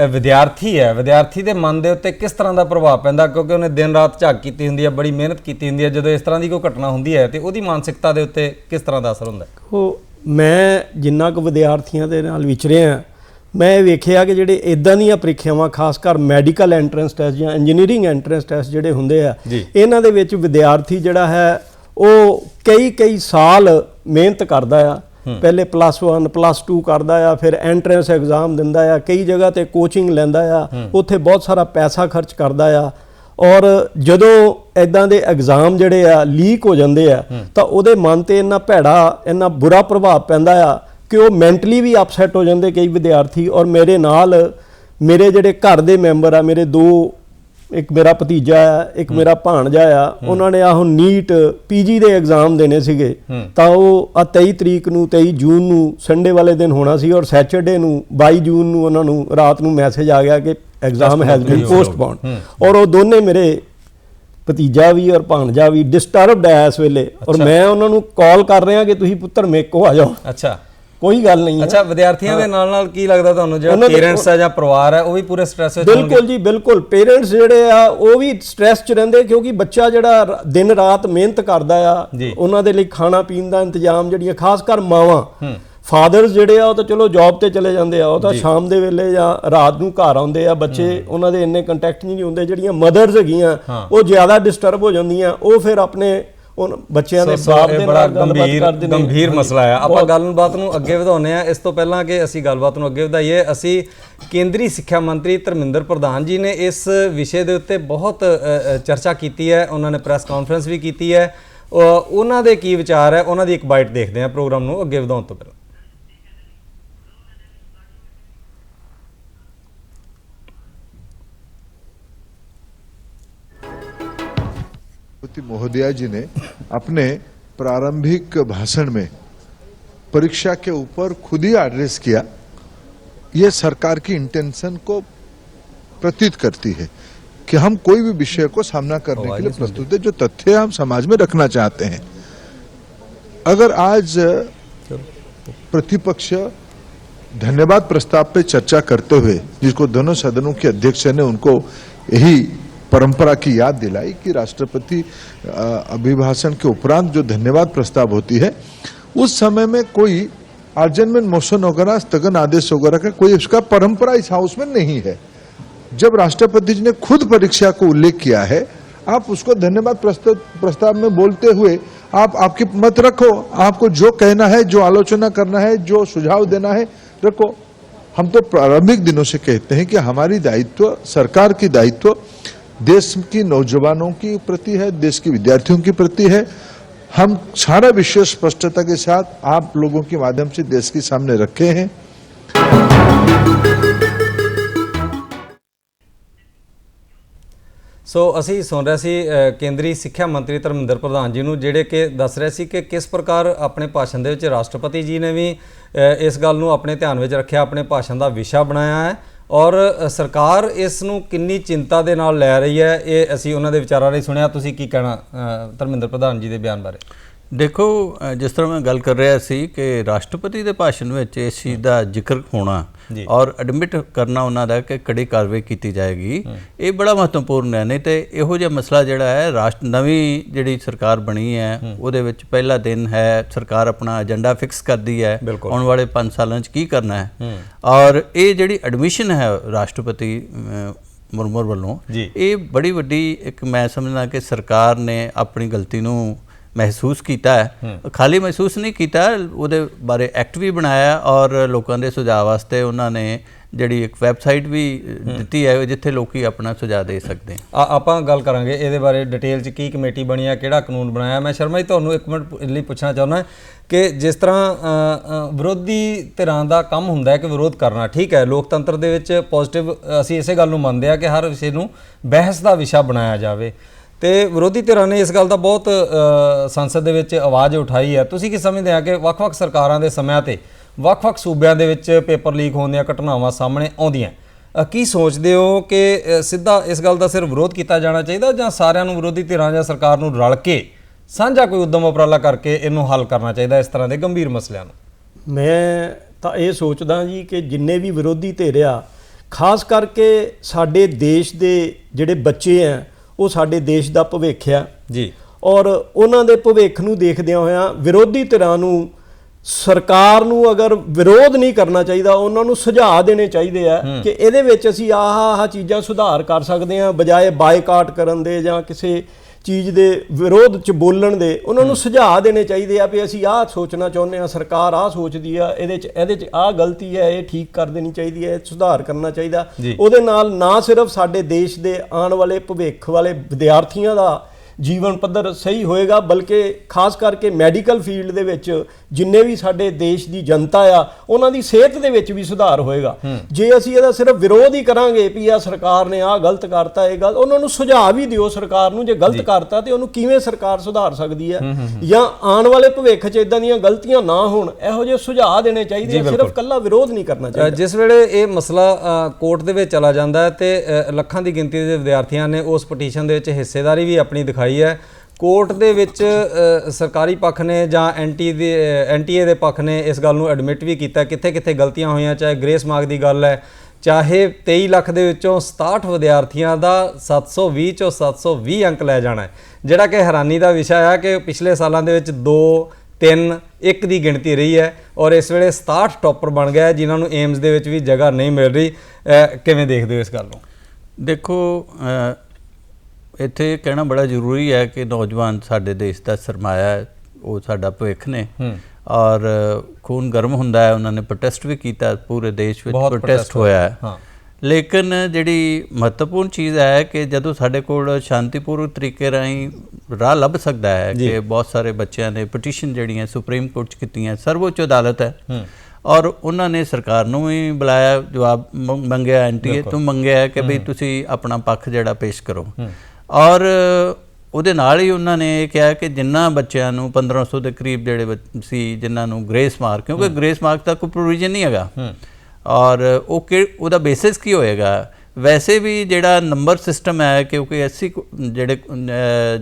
ਵਿਦਿਆਰਥੀ ਹੈ। ਵਿਦਿਆਰਥੀ ਦੇ ਮਨ ਦੇ ਉੱਤੇ ਕਿਸ ਤਰ੍ਹਾਂ ਦਾ ਪ੍ਰਭਾਵ ਪੈਂਦਾ? ਕਿਉਂਕਿ ਉਹਨੇ ਦਿਨ ਰਾਤ ਝਾਕ ਕੀਤੀ ਹੁੰਦੀ ਹੈ ਬੜੀ ਮਿਹਨਤ ਕੀਤੀ ਹੁੰਦੀ ਹੈ। ਜਦੋਂ ਇਸ ਤਰ੍ਹਾਂ ਦੀ ਕੋਈ ਘਟਨਾ ਹੁੰਦੀ ਹੈ ਤੇ ਉਹਦੀ ਮਾਨਸਿਕਤਾ ਦੇ ਉੱਤੇ ਕਿਸ ਤਰ੍ਹਾਂ ਦਾ ਅਸਰ ਹੁੰਦਾ ਹੈ? ਉਹ ਮੈਂ ਜਿੰਨਾ ਕੁ ਵਿਦਿਆਰਥੀਆਂ ਦੇ ਨਾਲ ਵਿਚਰਿਆ ਮੈਂ ਇਹ ਵੇਖਿਆ ਕਿ ਜਿਹੜੇ ਇਦਾਂ ਦੀਆਂ ਪ੍ਰੀਖਿਆਵਾਂ ਖਾਸ ਕਰ ਮੈਡੀਕਲ ਐਂਟਰੈਂਸ ਟੈਸਟ ਜਾਂ ਇੰਜੀਨੀਅਰਿੰਗ ਐਂਟਰੈਂਸ ਟੈਸਟ ਜਿਹੜੇ ਹੁੰਦੇ ਆ। ਇਹਨਾਂ ਦੇ ਵਿੱਚ ਵਿਦਿਆਰਥੀ ਜਿਹੜਾ ਹੈ ਉਹ ਕਈ ਕਈ ਸਾਲ ਮਿਹਨਤ ਕਰਦਾ ਆ ਪਹਿਲੇ ਪਲੱਸ 1 ਪਲੱਸ 2 ਕਰਦਾ ਆ ਫਿਰ ਐਂਟਰੈਂਸ ਐਗਜ਼ਾਮ ਦਿੰਦਾ ਆ ਕਈ ਜਗ੍ਹਾ ਤੇ ਕੋਚਿੰਗ ਲੈਂਦਾ ਆ ਉੱਥੇ ਬਹੁਤ ਸਾਰਾ ਪੈਸਾ ਖਰਚ ਕਰਦਾ ਆ। ਔਰ ਜਦੋਂ ਐਦਾਂ ਦੇ ਐਗਜ਼ਾਮ ਜਿਹੜੇ ਆ ਲੀਕ ਹੋ ਜਾਂਦੇ ਆ ਤਾਂ ਉਹਦੇ ਮਨ ਤੇ ਇੰਨਾ ਭੈੜਾ ਇੰਨਾ ਬੁਰਾ ਪ੍ਰਭਾਵ ਪੈਂਦਾ ਆ ਕਿ ਉਹ ਮੈਂਟਲੀ ਵੀ ਅਪਸੈਟ ਹੋ ਜਾਂਦੇ ਕਈ ਵਿਦਿਆਰਥੀ। ਔਰ ਮੇਰੇ ਨਾਲ ਮੇਰੇ ਜਿਹੜੇ ਘਰ ਦੇ ਮੈਂਬਰ ਆ ਮੇਰੇ ਦੋ ਇੱਕ ਮੇਰਾ ਭਤੀਜਾ ਆ ਇੱਕ ਮੇਰਾ ਭਾਣਜਾ ਆ ਉਹਨਾਂ ਨੇ ਆਹ ਨੀਟ ਪੀਜੀ ਦੇ ਐਗਜ਼ਾਮ ਦੇਣੇ ਸੀਗੇ। ਤਾਂ ਉਹ ਆ 23 ਤਰੀਕ ਨੂੰ 23 ਜੂਨ ਨੂੰ ਸੰਡੇ ਵਾਲੇ ਦਿਨ ਹੋਣਾ ਸੀ ਔਰ ਸੈਚਰਡੇ ਨੂੰ 22 ਜੂਨ ਨੂੰ ਉਹਨਾਂ ਨੂੰ ਰਾਤ ਨੂੰ ਮੈਸੇਜ ਆ ਗਿਆ ਕਿ ਐਗਜ਼ਾਮ ਹੈਜ਼ ਬੀਨ ਪੋਸਟਪੋਨਡ ਔਰ ਉਹ ਦੋਨੇ ਮੇਰੇ ਭਤੀਜਾ ਵੀ ਔਰ ਭਾਣਜਾ ਵੀ ਡਿਸਟਰਬਡ ਹੈ ਇਸ ਵੇਲੇ। ਔਰ ਮੈਂ ਉਹਨਾਂ ਨੂੰ ਕਾਲ ਕਰ ਰਿਹਾ ਕਿ ਤੁਸੀਂ ਪੁੱਤਰ ਮੇਰੇ ਕੋ ਆ ਜਾਓ। ਅੱਛਾ। ਕੋਈ ਗੱਲ ਨਹੀਂ ਹੈ। ਅੱਛਾ ਵਿਦਿਆਰਥੀਆਂ ਦੇ ਨਾਲ ਨਾਲ ਕੀ ਲੱਗਦਾ ਤੁਹਾਨੂੰ? ਜਿਹੜਾ ਪੇਰੈਂਟਸ ਹੈ ਜਾਂ ਪਰਿਵਾਰ ਹੈ ਉਹ ਵੀ ਪੂਰੇ ਸਟ੍ਰੈਸ ਵਿੱਚ ਬਿਲਕੁਲ ਜੀ ਬਿਲਕੁਲ। ਪੇਰੈਂਟਸ ਜਿਹੜੇ ਆ ਉਹ ਵੀ ਸਟ੍ਰੈਸ 'ਚ ਰਹਿੰਦੇ ਕਿਉਂਕਿ ਬੱਚਾ ਜਿਹੜਾ ਦਿਨ ਰਾਤ ਮਿਹਨਤ ਕਰਦਾ ਆ। ਉਹਨਾਂ ਦੇ ਲਈ ਖਾਣਾ ਪੀਣ ਦਾ ਇੰਤਜ਼ਾਮ ਜਿਹੜੀਆਂ ਖਾਸ ਕਰ ਮਾਵਾਂ। ਫਾਦਰਸ ਜਿਹੜੇ ਆ ਉਹ ਤਾਂ ਚਲੋ ਜੌਬ ਤੇ ਚਲੇ ਜਾਂਦੇ ਆ ਉਹ ਤਾਂ ਸ਼ਾਮ ਦੇ ਵੇਲੇ ਜਾਂ ਰਾਤ ਨੂੰ ਘਰ ਆਉਂਦੇ ਆ ਬੱਚੇ ਉਹਨਾਂ ਦੇ ਇੰਨੇ ਕੰਟੈਕਟ ਨਹੀਂ ਹੁੰਦੇ ਜਿਹੜੀਆਂ ਮਦਰਸ ਹੈਗੀਆਂ ਉਹ ਜ਼ਿਆਦਾ ਡਿਸਟਰਬ ਹੋ ਜਾਂਦੀਆਂ ਉਹ ਫਿਰ ਆਪਣੇ ਉਹ ਬੱਚਿਆਂ ਦੇ ਬਾਪ ਦੇ ਬੜਾ ਨਾਲ ਗੱਲਬਾਤ ਗੰਭੀਰ ਕਰਦੇ ਨੇ। ਗੰਭੀਰ ਹਾਂਜੀ। ਮਸਲਾ ਹੈ। ਆਪਾਂ ਗੱਲਬਾਤ ਨੂੰ ਅੱਗੇ ਵਧਾਉਂਦੇ ਆ ਇਸ ਤੋਂ ਪਹਿਲਾਂ ਕਿ ਅਸੀਂ ਗੱਲਬਾਤ ਨੂੰ ਅੱਗੇ ਵਧਾਈਏ। ਅਸੀਂ ਕੇਂਦਰੀ ਸਿੱਖਿਆ ਮੰਤਰੀ ਧਰਮਿੰਦਰ ਪ੍ਰਧਾਨ ਜੀ ਨੇ ਇਸ ਵਿਸ਼ੇ ਦੇ ਉੱਤੇ ਬਹੁਤ ਚਰਚਾ ਕੀਤੀ ਹੈ। ਉਹਨਾਂ ਨੇ ਪ੍ਰੈਸ ਕਾਨਫਰੰਸ ਵੀ ਕੀਤੀ ਹੈ। ਉਹਨਾਂ ਦੇ ਕੀ ਵਿਚਾਰ ਹੈ? ਉਹਨਾਂ ਦੀ ਇੱਕ ਬਾਈਟ ਦੇਖਦੇ ਹਾਂ ਪ੍ਰੋਗਰਾਮ ਨੂੰ ਅੱਗੇ ਵਧਾਉਣ ਤੋਂ ਪਹਿਲਾਂ। राष्ट्रपति महोदया जी ने अपने प्रारंभिक भाषण में परीक्षा के ऊपर खुद ही एड्रेस किया ये सरकार की इंटेंशन को प्रतीत करती है कि हम कोई भी विषय को सामना करने के लिए प्रस्तुत है जो तथ्य हम समाज में रखना चाहते हैं। अगर आज प्रतिपक्ष धन्यवाद प्रस्ताव पे चर्चा करते हुए जिसको दोनों सदनों के अध्यक्ष ने उनको यही परंपरा की याद दिलाई कि राष्ट्रपति अभिभाषण के उपरांत जो धन्यवाद प्रस्ताव होती है, उस समय में कोई अर्जनमेंट मोशन वगैरह, स्थगन आदेश वगैरह का कोई उसका परंपरा इस हाउस में नहीं है। जब राष्ट्रपति जी ने खुद परीक्षा को उल्लेख किया है, आप उसको धन्यवाद प्रस्ताव में बोलते हुए, आप, आपकी मत रखो, आपको जो कहना है, जो आलोचना करना है, जो सुझाव देना है, रखो। हम तो प्रारंभिक दिनों से कहते हैं कि हमारी दायित्व, सरकार की दायित्व देश की नौजवानों की प्रति है देश के विद्यार्थियों की प्रति है हम सारा विषय स्पष्टता के साथ आप लोगों के माध्यम से देश के सामने रखे हैं ਸੋ ਅਸੀਂ ਸੁਣ ਰਹੇ ਸੀ ਅ, ਕੇਂਦਰੀ ਸਿੱਖਿਆ ਮੰਤਰੀ ਧਰਮਿੰਦਰ ਪ੍ਰਧਾਨ ਜੀ ਨੂੰ ਜਿਹੜੇ ਕਿ ਦੱਸ ਰਹੇ ਸੀ ਕਿ ਕਿਸ ਪ੍ਰਕਾਰ ਆਪਣੇ ਭਾਸ਼ਣ ਦੇ ਵਿੱਚ ਰਾਸ਼ਟਰਪਤੀ ਜੀ ਨੇ ਵੀ ਅ, ਇਸ ਗੱਲ ਨੂੰ ਆਪਣੇ ਧਿਆਨ ਵਿੱਚ ਰੱਖਿਆ ਆਪਣੇ ਭਾਸ਼ਣ ਦਾ ਵਿਸ਼ਾ ਬਣਾਇਆ ਹੈ ਔਰ ਸਰਕਾਰ ਇਸ ਨੂੰ ਕਿੰਨੀ ਚਿੰਤਾ ਦੇ ਨਾਲ ਲੈ ਰਹੀ ਹੈ, ਇਹ ਅਸੀਂ ਉਹਨਾਂ ਦੇ ਵਿਚਾਰਾਂ ਲਈ ਸੁਣਿਆ। ਤੁਸੀਂ ਕੀ ਕਹਿਣਾ ਧਰਮਿੰਦਰ ਪ੍ਰਧਾਨ ਜੀ ਦੇ ਬਿਆਨ ਬਾਰੇ? ਦੇਖੋ ਜਿਸ ਤਰ੍ਹਾਂ ਮੈਂ ਗੱਲ ਕਰ ਰਿਹਾ ਸੀ ਕਿ ਰਾਸ਼ਟਰਪਤੀ ਦੇ ਭਾਸ਼ਣ ਵਿੱਚ ਇਸ ਚੀਜ਼ ਦਾ ਜ਼ਿਕਰ ਹੋਣਾ। ਔਰ ਐਡਮਿਟ ਕਰਨਾ ਉਹਨਾਂ ਦਾ ਕਿ ਕੜੀ ਕਾਰਵਾਈ ਕੀਤੀ ਜਾਏਗੀ ਇਹ ਬੜਾ ਮਹੱਤਵਪੂਰਨ ਹੈ ਨਹੀਂ ਤੇ ਇਹੋ ਜਿਹਾ ਮਸਲਾ ਜਿਹੜਾ ਹੈ ਰਾਸ਼ਟਰ ਨਵੀਂ ਜਿਹੜੀ ਸਰਕਾਰ ਬਣੀ ਹੈ ਉਹਦੇ ਵਿੱਚ ਪਹਿਲਾ ਦਿਨ ਹੈ ਸਰਕਾਰ ਆਪਣਾ ਏਜੰਡਾ ਫਿਕਸ ਕਰਦੀ ਹੈ। ਆਉਣ ਵਾਲੇ 5 ਸਾਲਾਂ 'ਚ ਕੀ ਕਰਨਾ ਹੈ ਔਰ ਇਹ ਜਿਹੜੀ ਐਡਮਿਸ਼ਨ ਹੈ ਰਾਸ਼ਟਰਪਤੀ ਮੁਰਮੁਰ ਵੱਲੋਂ। ਇਹ ਬੜੀ ਵੱਡੀ ਇੱਕ ਮੈਂ ਸਮਝਦਾ ਕਿ ਸਰਕਾਰ ਨੇ ਆਪਣੀ ਗਲਤੀ ਨੂੰ ਮਹਿਸੂਸ ਕੀਤਾ ਹੈ। ਖਾਲੀ ਮਹਿਸੂਸ ਨਹੀਂ ਕੀਤਾ ਉਹਦੇ ਬਾਰੇ ਐਕਟ ਵੀ ਬਣਾਇਆ ਔਰ ਲੋਕਾਂ ਦੇ ਸੁਝਾਅ ਵਾਸਤੇ ਉਹਨਾਂ ਨੇ ਜਿਹੜੀ ਇੱਕ ਵੈਬਸਾਈਟ ਵੀ ਦਿੱਤੀ ਹੈ ਜਿੱਥੇ ਲੋਕੀ ਆਪਣਾ ਸੁਝਾਅ ਦੇ ਸਕਦੇ ਆ- ਆਪਾਂ ਗੱਲ ਕਰਾਂਗੇ ਇਹਦੇ ਬਾਰੇ ਡਿਟੇਲ ਚ ਕੀ ਕਮੇਟੀ ਬਣੀ ਹੈ ਕਿਹੜਾ ਕਾਨੂੰਨ ਬਣਾਇਆ। ਮੈਂ ਸ਼ਰਮਾ ਜੀ ਤੁਹਾਨੂੰ ਇੱਕ ਮਿੰਟ ਲਈ ਪੁੱਛਣਾ ਚਾਹੁੰਦਾ ਕਿ ਜਿਸ ਤਰ੍ਹਾਂ ਵਿਰੋਧੀ ਧਿਰਾਂ ਦਾ ਕੰਮ ਹੁੰਦਾ ਹੈ ਕਿ ਵਿਰੋਧ ਕਰਨਾ ਠੀਕ ਹੈ ਲੋਕਤੰਤਰ ਦੇ ਵਿੱਚ ਪੋਜ਼ਿਟਿਵ ਅਸੀਂ ਇਸੇ ਗੱਲ ਨੂੰ ਮੰਨਦੇ ਆ ਕਿ ਹਰ ਵਿਸ਼ੇ ਨੂੰ ਬਹਿਸ ਦਾ ਵਿਸ਼ਾ ਬਣਾਇਆ ਜਾਵੇ। ਤੇ ਵਿਰੋਧੀ ਧਿਰਾਂ ਨੇ ਇਸ ਗੱਲ ਦਾ ਬਹੁਤ ਸੰਸਦ ਦੇ ਵਿੱਚ ਆਵਾਜ਼ ਉਠਾਈ ਹੈ। ਤੁਸੀਂ ਕੀ ਸਮਝਦੇ ਆ ਕਿ ਵੱਖ-ਵੱਖ ਸਰਕਾਰਾਂ ਦੇ ਸਮਿਆਂ ਤੇ ਵੱਖ-ਵੱਖ ਸੂਬਿਆਂ ਦੇ ਵਿੱਚ ਪੇਪਰ ਲੀਕ ਹੋਣ ਦੀਆਂ ਘਟਨਾਵਾਂ ਸਾਹਮਣੇ ਆਉਂਦੀਆਂ? ਕੀ ਸੋਚਦੇ ਹੋ ਕਿ ਸਿੱਧਾ ਇਸ ਗੱਲ ਦਾ ਸਿਰਫ ਵਿਰੋਧ ਕੀਤਾ ਜਾਣਾ ਚਾਹੀਦਾ ਜਾਂ ਸਾਰਿਆਂ ਨੂੰ ਵਿਰੋਧੀ ਧਿਰਾਂ ਜਾਂ ਸਰਕਾਰ ਨੂੰ ਰਲ ਕੇ ਸਾਂਝਾ ਕੋਈ ਉਦਮ ਉਪਰਾਲਾ ਕਰਕੇ ਇਹਨੂੰ ਹੱਲ ਕਰਨਾ ਚਾਹੀਦਾ ਇਸ ਤਰ੍ਹਾਂ ਦੇ ਗੰਭੀਰ ਮਸਲਿਆਂ ਨੂੰ? ਮੈਂ ਤਾਂ ਇਹ ਸੋਚਦਾ ਜੀ ਕਿ ਜਿੰਨੇ ਵੀ ਵਿਰੋਧੀ ਧਿਰ ਆ, ਖਾਸ ਕਰਕੇ ਸਾਡੇ ਦੇਸ਼ ਦੇ ਜਿਹੜੇ ਬੱਚੇ ਆ ਉਹ ਸਾਡੇ ਦੇਸ਼ ਦਾ ਭਵਿੱਖ ਆ। ਜੀ। ਔਰ ਉਹਨਾਂ ਦੇ ਭਵਿੱਖ ਨੂੰ ਦੇਖਦਿਆਂ ਹੋਇਆਂ ਵਿਰੋਧੀ ਧਿਰਾਂ ਨੂੰ ਸਰਕਾਰ ਨੂੰ ਅਗਰ ਵਿਰੋਧ ਨਹੀਂ ਕਰਨਾ ਚਾਹੀਦਾ ਉਹਨਾਂ ਨੂੰ ਸੁਝਾਅ ਦੇਣੇ ਚਾਹੀਦੇ ਆ ਕਿ ਇਹਦੇ ਵਿੱਚ ਅਸੀਂ ਆਹ ਆਹ ਚੀਜ਼ਾਂ ਸੁਧਾਰ ਕਰ ਸਕਦੇ ਹਾਂ ਬਜਾਏ ਬਾਈਕਾਟ ਕਰਨ ਦੇ ਜਾਂ ਕਿਸੇ ਚੀਜ਼ ਦੇ ਵਿਰੋਧ ਚ ਬੋਲਣ ਦੇ ਉਹਨਾਂ ਨੂੰ ਸੁਝਾਅ ਦੇਣੇ ਚਾਹੀਦੇ ਆ ਵੀ ਅਸੀਂ ਆਹ ਸੋਚਣਾ ਚਾਹੁੰਦੇ ਆ ਸਰਕਾਰ ਆਹ ਸੋਚਦੀ ਆ ਇਹਦੇ ਚ ਇਹਦੇ ਚ ਆਹ ਗਲਤੀ ਹੈ ਇਹ ਠੀਕ ਕਰ ਦੇਣੀ ਚਾਹੀਦੀ ਹੈ ਸੁਧਾਰ ਕਰਨਾ ਚਾਹੀਦਾ। ਉਹਦੇ ਨਾਲ ਨਾ ਸਿਰਫ ਸਾਡੇ ਦੇਸ਼ ਦੇ ਆਉਣ ਵਾਲੇ ਭਵਿੱਖ ਵਾਲੇ ਵਿਦਿਆਰਥੀਆਂ ਦਾ ਜੀਵਨ ਪੱਧਰ ਸਹੀ ਹੋਏਗਾ ਬਲਕਿ ਖਾਸ ਕਰਕੇ ਮੈਡੀਕਲ ਫੀਲਡ ਦੇ ਵਿੱਚ ਜਿੰਨੇ ਵੀ ਸਾਡੇ ਦੇਸ਼ ਦੀ ਜਨਤਾ ਆ ਉਹਨਾਂ ਦੀ ਸਿਹਤ ਦੇ ਵਿੱਚ ਵੀ ਸੁਧਾਰ ਹੋਏਗਾ। ਜੇ ਅਸੀਂ ਇਹਦਾ ਸਿਰਫ ਵਿਰੋਧ ਹੀ ਕਰਾਂਗੇ ਵੀ ਆ ਸਰਕਾਰ ਨੇ ਆਹ ਗਲਤ ਕਰਤਾ ਇਹ ਗੱਲ ਉਹਨਾਂ ਨੂੰ ਸੁਝਾਅ ਵੀ ਦਿਓ ਸਰਕਾਰ ਨੂੰ ਜੇ ਗਲਤ ਕਰਤਾ ਤੇ ਉਹਨੂੰ ਕਿਵੇਂ ਸਰਕਾਰ ਸੁਧਾਰ ਸਕਦੀ ਹੈ ਜਾਂ ਆਉਣ ਵਾਲੇ ਭਵਿੱਖ 'ਚ ਇਦਾਂ ਦੀਆਂ ਗਲਤੀਆਂ ਨਾ ਹੋਣ ਇਹੋ ਜਿਹੇ ਸੁਝਾਅ ਦੇਣੇ ਚਾਹੀਦੇ ਆ ਸਿਰਫ ਕੱਲਾ ਵਿਰੋਧ ਨਹੀਂ ਕਰਨਾ ਚਾਹੀਦਾ। ਜਿਸ ਵੇਲੇ ਇਹ ਮਸਲਾ ਕੋਰਟ ਦੇ ਵਿੱਚ ਚਲਾ ਜਾਂਦਾ ਹੈ ਤੇ ਲੱਖਾਂ ਦੀ ਗਿਣਤੀ ਦੇ ਵਿਦਿਆਰਥੀਆਂ ਨੇ ਉਸ ਪਟੀਸ਼ਨ ਦੇ ਵਿੱਚ ਹਿੱਸੇਦਾਰੀ ਵੀ ਆਪਣੀ ਦਿਖਾਈ ਹੈ। ਕੋਰਟ ਦੇ ਵਿੱਚ ਸਰਕਾਰੀ ਪੱਖ ਨੇ ਜਾਂ ਐਨਟੀ ਦੇ ਐਨਟੀਏ ਦੇ ਪੱਖ ਨੇ ਇਸ ਗੱਲ ਨੂੰ ਐਡਮਿਟ ਵੀ ਕੀਤਾ। ਕਿੱਥੇ ਕਿੱਥੇ ਗਲਤੀਆਂ ਹੋਈਆਂ ਚਾਹੇ ਗ੍ਰੇਸ ਮਾਰਕ ਦੀ ਗੱਲ ਹੈ ਚਾਹੇ 23 ਲੱਖ ਦੇ ਵਿੱਚੋਂ 67 ਵਿਦਿਆਰਥੀਆਂ ਦਾ 720 ਚੋਂ 720 ਅੰਕ ਲੈ ਜਾਣਾ ਹੈ। ਜਿਹੜਾ ਕਿ ਹੈਰਾਨੀ ਦਾ ਵਿਸ਼ਾ ਹੈ ਕਿ ਪਿਛਲੇ ਸਾਲਾਂ ਦੇ ਵਿੱਚ 2 3 1 ਦੀ ਗਿਣਤੀ ਰਹੀ ਹੈ ਔਰ ਇਸ ਵੇਲੇ 67 ਟੌਪਰ ਬਣ ਗਿਆ ਹੈ, ਜਿਨ੍ਹਾਂ ਨੂੰ ਏਮਸ ਦੇ ਵਿੱਚ ਵੀ ਜਗ੍ਹਾ ਨਹੀਂ ਮਿਲ ਰਹੀ। ਕਿਵੇਂ ਦੇਖਦੇ ਹੋ ਇਸ ਗੱਲ ਨੂੰ? ਦੇਖੋ ਇੱਥੇ ਕਹਿਣਾ ਬੜਾ ਜ਼ਰੂਰੀ ਹੈ ਕਿ ਨੌਜਵਾਨ ਸਾਡੇ ਦੇਸ਼ ਦਾ ਸਰਮਾਇਆ ਹੈ ਉਹ ਸਾਡਾ ਭਵਿੱਖ ਨੇ। ਔਰ ਖੂਨ ਗਰਮ ਹੁੰਦਾ ਹੈ ਉਹਨਾਂ ਨੇ ਪ੍ਰੋਟੈਸਟ ਵੀ ਕੀਤਾ ਪੂਰੇ ਦੇਸ਼ ਵਿੱਚ ਪ੍ਰੋਟੈਸਟ ਹੋਇਆ ਹੈ। ਹਾਂ। ਲੇਕਿਨ ਜਿਹੜੀ ਮਹੱਤਵਪੂਰਨ ਚੀਜ਼ ਹੈ ਕਿ ਜਦੋਂ ਸਾਡੇ ਕੋਲ ਸ਼ਾਂਤੀਪੂਰਵਕ ਤਰੀਕੇ ਰਾਹੀਂ ਰਾਹ ਲੱਭ ਸਕਦਾ ਹੈ ਕਿ ਬਹੁਤ ਸਾਰੇ ਬੱਚਿਆਂ ਨੇ ਪਟੀਸ਼ਨ ਜਿਹੜੀਆਂ ਸੁਪਰੀਮ ਕੋਰਟ 'ਚ ਕੀਤੀਆਂ ਸਰਵਉੱਚ ਅਦਾਲਤ ਹੈ। ਔਰ ਉਹਨਾਂ ਨੇ ਸਰਕਾਰ ਨੂੰ ਵੀ ਬੁਲਾਇਆ ਜਵਾਬ ਮੰਗ- ਮੰਗਿਆ ਐਨਟੀਏ ਤੋਂ ਮੰਗਿਆ ਕਿ ਵੀ ਤੁਸੀਂ ਆਪਣਾ ਪੱਖ ਜਿਹੜਾ ਪੇਸ਼ ਕਰੋ। ਔਰ ਉਹਦੇ ਨਾਲ ਹੀ ਉਹਨਾਂ ਨੇ ਇਹ ਕਿਹਾ ਕਿ ਜਿੰਨਾ ਬੱਚਿਆਂ ਨੂੰ 1500 ਦੇ ਕਰੀਬ ਜਿਹੜੇ ਸੀ ਜਿਨ੍ਹਾਂ ਨੂੰ ਗ੍ਰੇਸ ਮਾਰਕ ਕਿਉਂਕਿ ਗ੍ਰੇਸ ਮਾਰਕ ਦਾ ਕੋਈ ਪ੍ਰੋਵੀਜ਼ਨ ਨਹੀਂ ਹੈਗਾ। ਔਰ ਉਹ ਕਿ ਉਹਦਾ ਬੇਸਿਸ ਕੀ ਹੋਏਗਾ? ਵੈਸੇ ਵੀ ਜਿਹੜਾ ਨੰਬਰ ਸਿਸਟਮ ਹੈ ਕਿਉਂਕਿ 80 ਕੁ- ਜਿਹੜੇ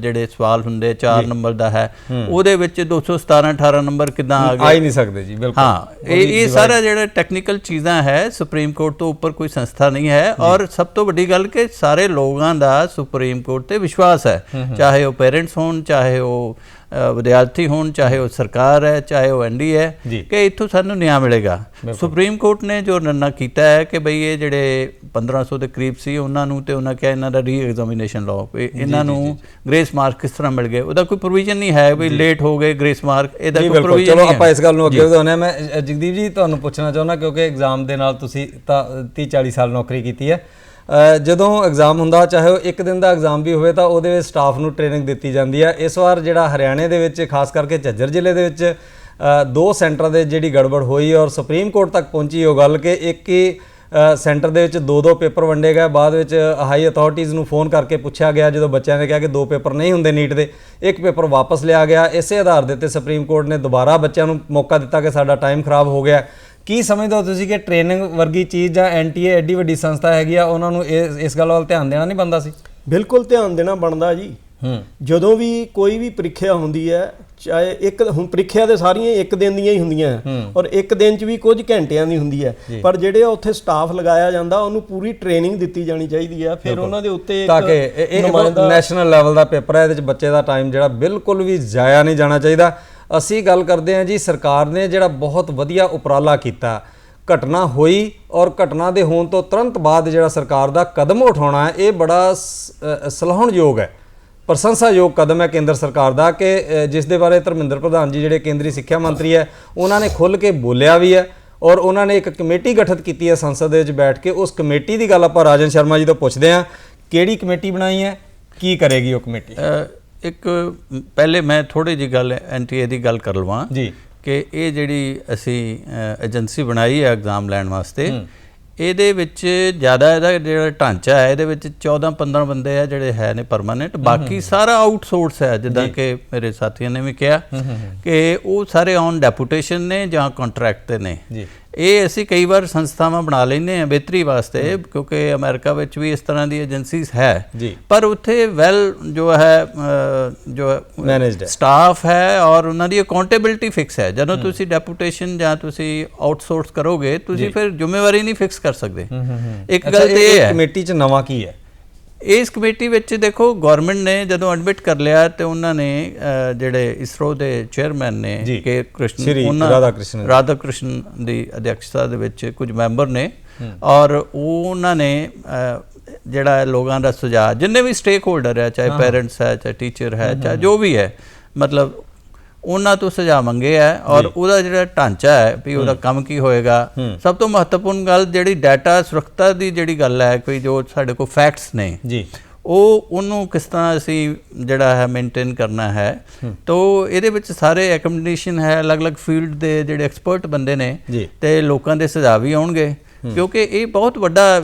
ਜਿਹੜੇ ਸਵਾਲ ਹੁੰਦੇ 4 ਨੰਬਰ ਦਾ ਹੈ ਉਹਦੇ ਵਿੱਚ 217 18 ਨੰਬਰ ਕਿਦਾਂ ਆ ਆ ਗਏ? ਹੀ ਨਹੀਂ ਸਕਦੇ ਜੀ ਬਿਲਕੁਲ। ਹਾਂ ਇਹ ਇਹ ਸਾਰਾ ਜਿਹੜਾ ਟੈਕਨੀਕਲ ਚੀਜ਼ਾਂ ਹੈ ਸੁਪਰੀਮ ਕੋਰਟ ਤੋਂ ਉੱਪਰ ਕੋਈ ਸੰਸਥਾ ਨਹੀਂ ਹੈ ਔਰ ਸਭ ਤੋਂ ਵੱਡੀ ਗੱਲ ਕਿ ਸਾਰੇ ਲੋਕਾਂ ਦਾ ਸੁਪਰੀਮ ਕੋਰਟ ਤੇ ਵਿਸ਼ਵਾਸ ਹੈ ਚਾਹੇ ਉਹ ਪੇਰੈਂਟਸ ਹੋਣ ਚਾਹੇ ਉਹ ਵਿਦਿਆਰਥੀ ਹੋਣ ਚਾਹੇ ਉਹ ਸਰਕਾਰ ਹੈ ਚਾਹੇ ਉਹ ਐਨਡੀ। ਹੈ ਕਿ ਇੱਥੋਂ ਸਾਨੂੰ ਨਿਆਂ ਮਿਲੇਗਾ। ਸੁਪਰੀਮ ਕੋਰਟ ਨੇ ਜੋ ਨਿਰਣਾ ਕੀਤਾ ਹੈ ਕਿ ਬਈ ਇਹ ਜਿਹੜੇ 1500 ਦੇ ਕਰੀਬ ਸੀ ਉਹਨਾਂ ਨੂੰ ਤੇ ਉਹਨਾਂ ਕਿਹਾ ਇਹਨਾਂ ਦਾ ਰੀ ਐਗਜ਼ਾਮੀਨੇਸ਼ਨ ਲਾਓ ਇਹਨਾਂ ਨੂੰ ਗ੍ਰੇਸ ਮਾਰਕ ਕਿਸ ਤਰ੍ਹਾਂ ਮਿਲ ਗਏ? ਉਹਦਾ ਕੋਈ ਪ੍ਰੋਵੀਜ਼ਨ ਨਹੀਂ ਹੈ ਵੀ ਲੇਟ ਹੋ ਗਏ ਗ੍ਰੇਸ ਮਾਰਕ ਇਹਦਾ ਕੋਈ ਪ੍ਰੋਵੀਜ਼ਨ ਚਲੋ ਨਹੀਂ ਆਪਾਂ ਹੈ। ਇਸ ਗੱਲ ਨੂੰ ਅੱਗੇ ਵਧਾਉਂਦੇ ਹਾਂ। ਮੈਂ ਜਗਦੀਪ ਜੀ ਤੁਹਾਨੂੰ ਪੁੱਛਣਾ ਚਾਹੁੰਦਾ ਕਿਉਂਕਿ ਐਗਜ਼ਾਮ ਦੇ ਨਾਲ ਤੁਸੀਂ ਤਾਂ 30 40 ਸਾਲ ਨੌਕਰੀ ਕੀਤੀ ਹੈ। ਜਦੋਂ ਐਗਜ਼ਾਮ ਹੁੰਦਾ, ਚਾਹੇ ਉਹ ਇੱਕ ਦਿਨ ਦਾ ਐਗਜ਼ਾਮ ਵੀ ਹੋਵੇ, ਤਾਂ ਉਹਦੇ ਵਿੱਚ ਸਟਾਫ ਨੂੰ ਟ੍ਰੇਨਿੰਗ ਦਿੱਤੀ ਜਾਂਦੀ ਹੈ ਇਸ ਵਾਰ ਜਿਹੜਾ ਹਰਿਆਣੇ ਦੇ ਵਿੱਚ, ਖਾਸ ਕਰਕੇ ਝੱਜਰ ਜ਼ਿਲ੍ਹੇ ਦੇ ਵਿੱਚ ਦੋ ਸੈਂਟਰਾਂ ਦੇ ਜਿਹੜੀ ਗੜਬੜ ਹੋਈ ਔਰ ਸੁਪਰੀਮ ਕੋਰਟ ਤੱਕ ਪਹੁੰਚੀ ਉਹ ਗੱਲ ਕਿ ਇੱਕ ਹੀ ਸੈਂਟਰ ਦੇ ਵਿੱਚ ਦੋ ਦੋ ਪੇਪਰ ਵੰਡੇ ਗਏ। ਬਾਅਦ ਵਿੱਚ ਹਾਈ ਅਥਾਰਟੀਜ਼ ਨੂੰ ਫੋਨ ਕਰਕੇ ਪੁੱਛਿਆ ਗਿਆ, ਜਦੋਂ ਬੱਚਿਆਂ ਨੇ ਕਿਹਾ ਕਿ ਦੋ ਪੇਪਰ ਨਹੀਂ ਹੁੰਦੇ ਨੀਟ ਦੇ, ਇੱਕ ਪੇਪਰ ਵਾਪਸ ਲਿਆ ਗਿਆ। ਇਸੇ ਆਧਾਰ ਦੇ ਉੱਤੇ ਸੁਪਰੀਮ ਕੋਰਟ ਨੇ ਦੁਬਾਰਾ ਬੱਚਿਆਂ ਨੂੰ ਮੌਕਾ ਦਿੱਤਾ ਕਿ ਸਾਡਾ ਟਾਈਮ ਖਰਾਬ ਹੋ ਗਿਆ। ਕੀ ਸਮਝਦੇ ਹੋ ਤੁਸੀਂ ਕਿ ਟ੍ਰੇਨਿੰਗ ਵਰਗੀ ਚੀਜ਼ ਜਾਂ ਐਨਟੀਏ ਐਡੀ ਵੱਡੀ ਸੰਸਥਾ ਹੈਗੀ ਆ ਉਹਨਾਂ ਨੂੰ ਇਸ ਗੱਲ ਵੱਲ ਧਿਆਨ ਦੇਣਾ ਨਹੀਂ ਬੰਦਾ ਸੀ? ਬਿਲਕੁਲ ਧਿਆਨ ਦੇਣਾ ਬਣਦਾ ਜੀ। ਹੂੰ। ਜਦੋਂ ਵੀ ਕੋਈ ਵੀ ਪ੍ਰੀਖਿਆ ਹੁੰਦੀ ਹੈ ਚਾਹੇ ਇੱਕ ਹੁਣ ਪ੍ਰੀਖਿਆ ਤੇ ਸਾਰੀਆਂ ਇੱਕ ਦਿਨ ਦੀਆਂ ਹੀ ਹੁੰਦੀਆਂ ਔਰ ਇੱਕ ਦਿਨ 'ਚ ਵੀ ਕੁਝ ਘੰਟਿਆਂ ਦੀ ਹੁੰਦੀ ਹੈ। ਪਰ ਜਿਹੜੇ ਉੱਥੇ ਸਟਾਫ ਲਗਾਇਆ ਜਾਂਦਾ ਉਹਨੂੰ ਪੂਰੀ ਟ੍ਰੇਨਿੰਗ ਦਿੱਤੀ ਜਾਣੀ ਚਾਹੀਦੀ ਹੈ। ਫਿਰ ਉਹਨਾਂ ਦੇ ਉੱਤੇ ਇੱਕ ਤਾਂ ਕਿ ਇਹ- ਨੈਸ਼ਨਲ ਲੈਵਲ ਦਾ ਪੇਪਰ ਹੈ ਇਹਦੇ ਵਿੱਚ ਬੱਚੇ ਦਾ ਟਾਈਮ ਜਿਹੜਾ ਬਿਲਕੁਲ ਵੀ ਜ਼ਾਇਆ ਨਹੀਂ ਜਾਣਾ ਚਾਹੀਦਾ। ਅਸੀਂ ਗੱਲ ਕਰਦੇ ਹਾਂ ਜੀ ਸਰਕਾਰ ਨੇ ਜਿਹੜਾ ਬਹੁਤ ਵਧੀਆ ਉਪਰਾਲਾ ਕੀਤਾ। ਘਟਨਾ ਹੋਈ ਔਰ ਘਟਨਾ ਦੇ ਹੋਣ ਤੋਂ ਤੁਰੰਤ ਬਾਅਦ ਜਿਹੜਾ ਸਰਕਾਰ ਦਾ ਕਦਮ ਉਠਾਉਣਾ ਇਹ ਬੜਾ ਸ- ਅ, ਹੈ। ਪ੍ਰਸ਼ੰਸਾਯੋਗ ਕਦਮ ਹੈ ਕੇਂਦਰ ਸਰਕਾਰ ਦਾ ਕਿ ਜਿਸ ਦੇ ਬਾਰੇ ਧਰਮਿੰਦਰ ਪ੍ਰਧਾਨ ਜੀ ਜਿਹੜੇ ਕੇਂਦਰੀ ਸਿੱਖਿਆ ਮੰਤਰੀ ਹੈ ਉਹਨਾਂ ਨੇ ਖੁੱਲ੍ਹ ਕੇ ਬੋਲਿਆ ਵੀ ਹੈ ਔਰ ਉਹਨਾਂ ਨੇ ਇੱਕ ਕਮੇਟੀ ਗਠਿਤ ਕੀਤੀ ਹੈ ਸੰਸਦ ਦੇ ਵਿੱਚ ਬੈਠ ਕੇ। ਉਸ ਕਮੇਟੀ ਦੀ ਗੱਲ ਆਪਾਂ ਰਾਜਨ ਸ਼ਰਮਾ ਜੀ ਤੋਂ ਪੁੱਛਦੇ ਹਾਂ ਕਿਹੜੀ ਕਮੇਟੀ ਬਣਾਈ ਹੈ ਕੀ ਕਰੇਗੀ ਉਹ ਕਮੇਟੀ? ਇੱਕ ਪਹਿਲੇ ਮੈਂ ਥੋੜੀ ਜੀ ਗੱਲ ਐਨਟੀਏ ਦੀ ਗੱਲ ਕਰ ਲਵਾਂ ਜੀ। ਕਿ ਇਹ ਜਿਹੜੀ ਅਸੀਂ ਏਜੰਸੀ ਬਣਾਈ ਹੈ ਐਗਜ਼ਾਮ ਲੈਣ ਵਾਸਤੇ ਇਹਦੇ ਵਿੱਚ ਜ਼ਿਆਦਾ ਇਹਦਾ ਜਿਹੜਾ ਢਾਂਚਾ ਹੈ ਇਹਦੇ ਵਿੱਚ 14 15 ਬੰਦੇ ਆ ਜਿਹੜੇ ਹੈ ਨੇ ਪਰਮਾਨੈਂਟ ਬਾਕੀ ਸਾਰਾ ਆਊਟਸੋਰਸ ਹੈ ਜਿੱਦਾਂ ਕਿ ਮੇਰੇ ਸਾਥੀਆਂ ਨੇ ਵੀ ਕਿਹਾ ਕਿ ਉਹ ਸਾਰੇ ਔਨ ਡੈਪੂਟੇਸ਼ਨ ਨੇ ਜਾਂ ਕੰਟਰੈਕਟ ਤੇ ਨੇ। ਜੀ। ਇਹ ਅਸੀਂ ਕਈ ਵਾਰ ਸੰਸਥਾਵਾਂ ਬਣਾ ਲੈਂਦੇ ਹਾਂ ਬਿਹਤਰੀ ਵਾਸਤੇ ਕਿਉਂਕਿ ਅਮਰੀਕਾ ਵਿੱਚ ਵੀ ਇਸ ਤਰ੍ਹਾਂ ਦੀ ਏਜੰਸੀਜ਼ ਹੈ। ਪਰ ਉੱਥੇ ਵੈਲ ਜੋ ਹੈ ਜੋ ਹੈ। ਸਟਾਫ ਹੈ। ਔਰ ਉਹਨਾਂ ਦੀ ਅਕਾਊਂਟੇਬਿਲਟੀ ਫਿਕਸ ਹੈ। ਜਦੋਂ ਤੁਸੀਂ ਡੈਪੂਟੇਸ਼ਨ ਜਾਂ ਤੁਸੀਂ ਆਊਟਸੋਰਸ ਕਰੋਗੇ ਤੁਸੀਂ ਫਿਰ ਜ਼ਿੰਮੇਵਾਰੀ ਨਹੀਂ ਫਿਕਸ ਕਰ ਸਕਦੇ। ਇੱਕ ਗੱਲ ਤੇ ਇਹ ਹੈ। ਕਮੇਟੀ 'ਚ ਨਵਾਂ ਕੀ ਹੈ? ਇਸ ਕਮੇਟੀ ਵਿੱਚ ਦੇਖੋ ਗਵਰਨਮੈਂਟ ਨੇ ਜਦੋਂ ਐਡਮਿਟ ਕਰ ਲਿਆ ਤੇ ਉਹਨਾਂ ਨੇ ਜਿਹੜੇ ਇਸਰੋ ਦੇ ਚੇਅਰਮੈਨ ਨੇ। ਕੇ ਕ੍ਰਿਸ਼ਨ ਸ਼੍ਰੀ ਰਾਧਾ ਕ੍ਰਿਸ਼ਨ। ਰਾਧਾ ਕ੍ਰਿਸ਼ਨ ਦੀ ਅਧਿਕਸ਼ਤਾ ਦੇ ਵਿੱਚ ਕੁਝ ਮੈਂਬਰ ਨੇ ਔਰ ਉਹ ਉਹਨਾਂ ਨੇ ਜਿਹੜਾ ਲੋਕਾਂ ਦਾ ਸੁਝਾਅ ਜਿੰਨੇ ਵੀ ਸਟੇਕ ਹੋਲਡਰ ਹੈ ਚਾਹੇ ਪੈਰੈਂਟਸ ਹੈ ਚਾਹੇ ਟੀਚਰ ਹੈ ਚਾਹੇ ਜੋ ਵੀ ਹੈ ਮਤਲਬ ਉਹਨਾਂ ਤੋਂ ਸੁਝਾਅ ਮੰਗੇ ਹੈ ਔਰ ਉਹਦਾ ਜਿਹੜਾ ਢਾਂਚਾ ਹੈ ਵੀ ਉਹਦਾ ਕੰਮ ਕੀ ਹੋਏਗਾ ਸਭ ਤੋਂ ਮਹੱਤਵਪੂਰਨ ਗੱਲ ਜਿਹੜੀ ਡਾਟਾ ਸੁਰੱਖਿਆ ਦੀ ਜਿਹੜੀ ਗੱਲ ਹੈ ਕੋਈ ਜੋ ਸਾਡੇ ਕੋਲ ਫੈਕਟਸ ਨੇ ਜੀ। ਉਹ ਉਹਨੂੰ ਕਿਸ ਤਰ੍ਹਾਂ ਅਸੀਂ ਜਿਹੜਾ ਹੈ ਮੇਨਟੇਨ ਕਰਨਾ ਹੈ ਤੋ ਇਹਦੇ ਵਿੱਚ ਸਾਰੇ ਐਕਮੋਡੇਸ਼ਨ ਹੈ ਅਲੱਗ-ਅਲੱਗ ਫੀਲਡ ਦੇ ਜਿਹੜੇ ਐਕਸਪਰਟ ਬੰਦੇ ਨੇ। ਤੇ ਲੋਕਾਂ ਦੇ ਸੁਝਾਅ ਵੀ ਆਉਣਗੇ। ਕਿਉਂਕਿ ਇਹ ਬਹੁਤ ਵੱਡਾ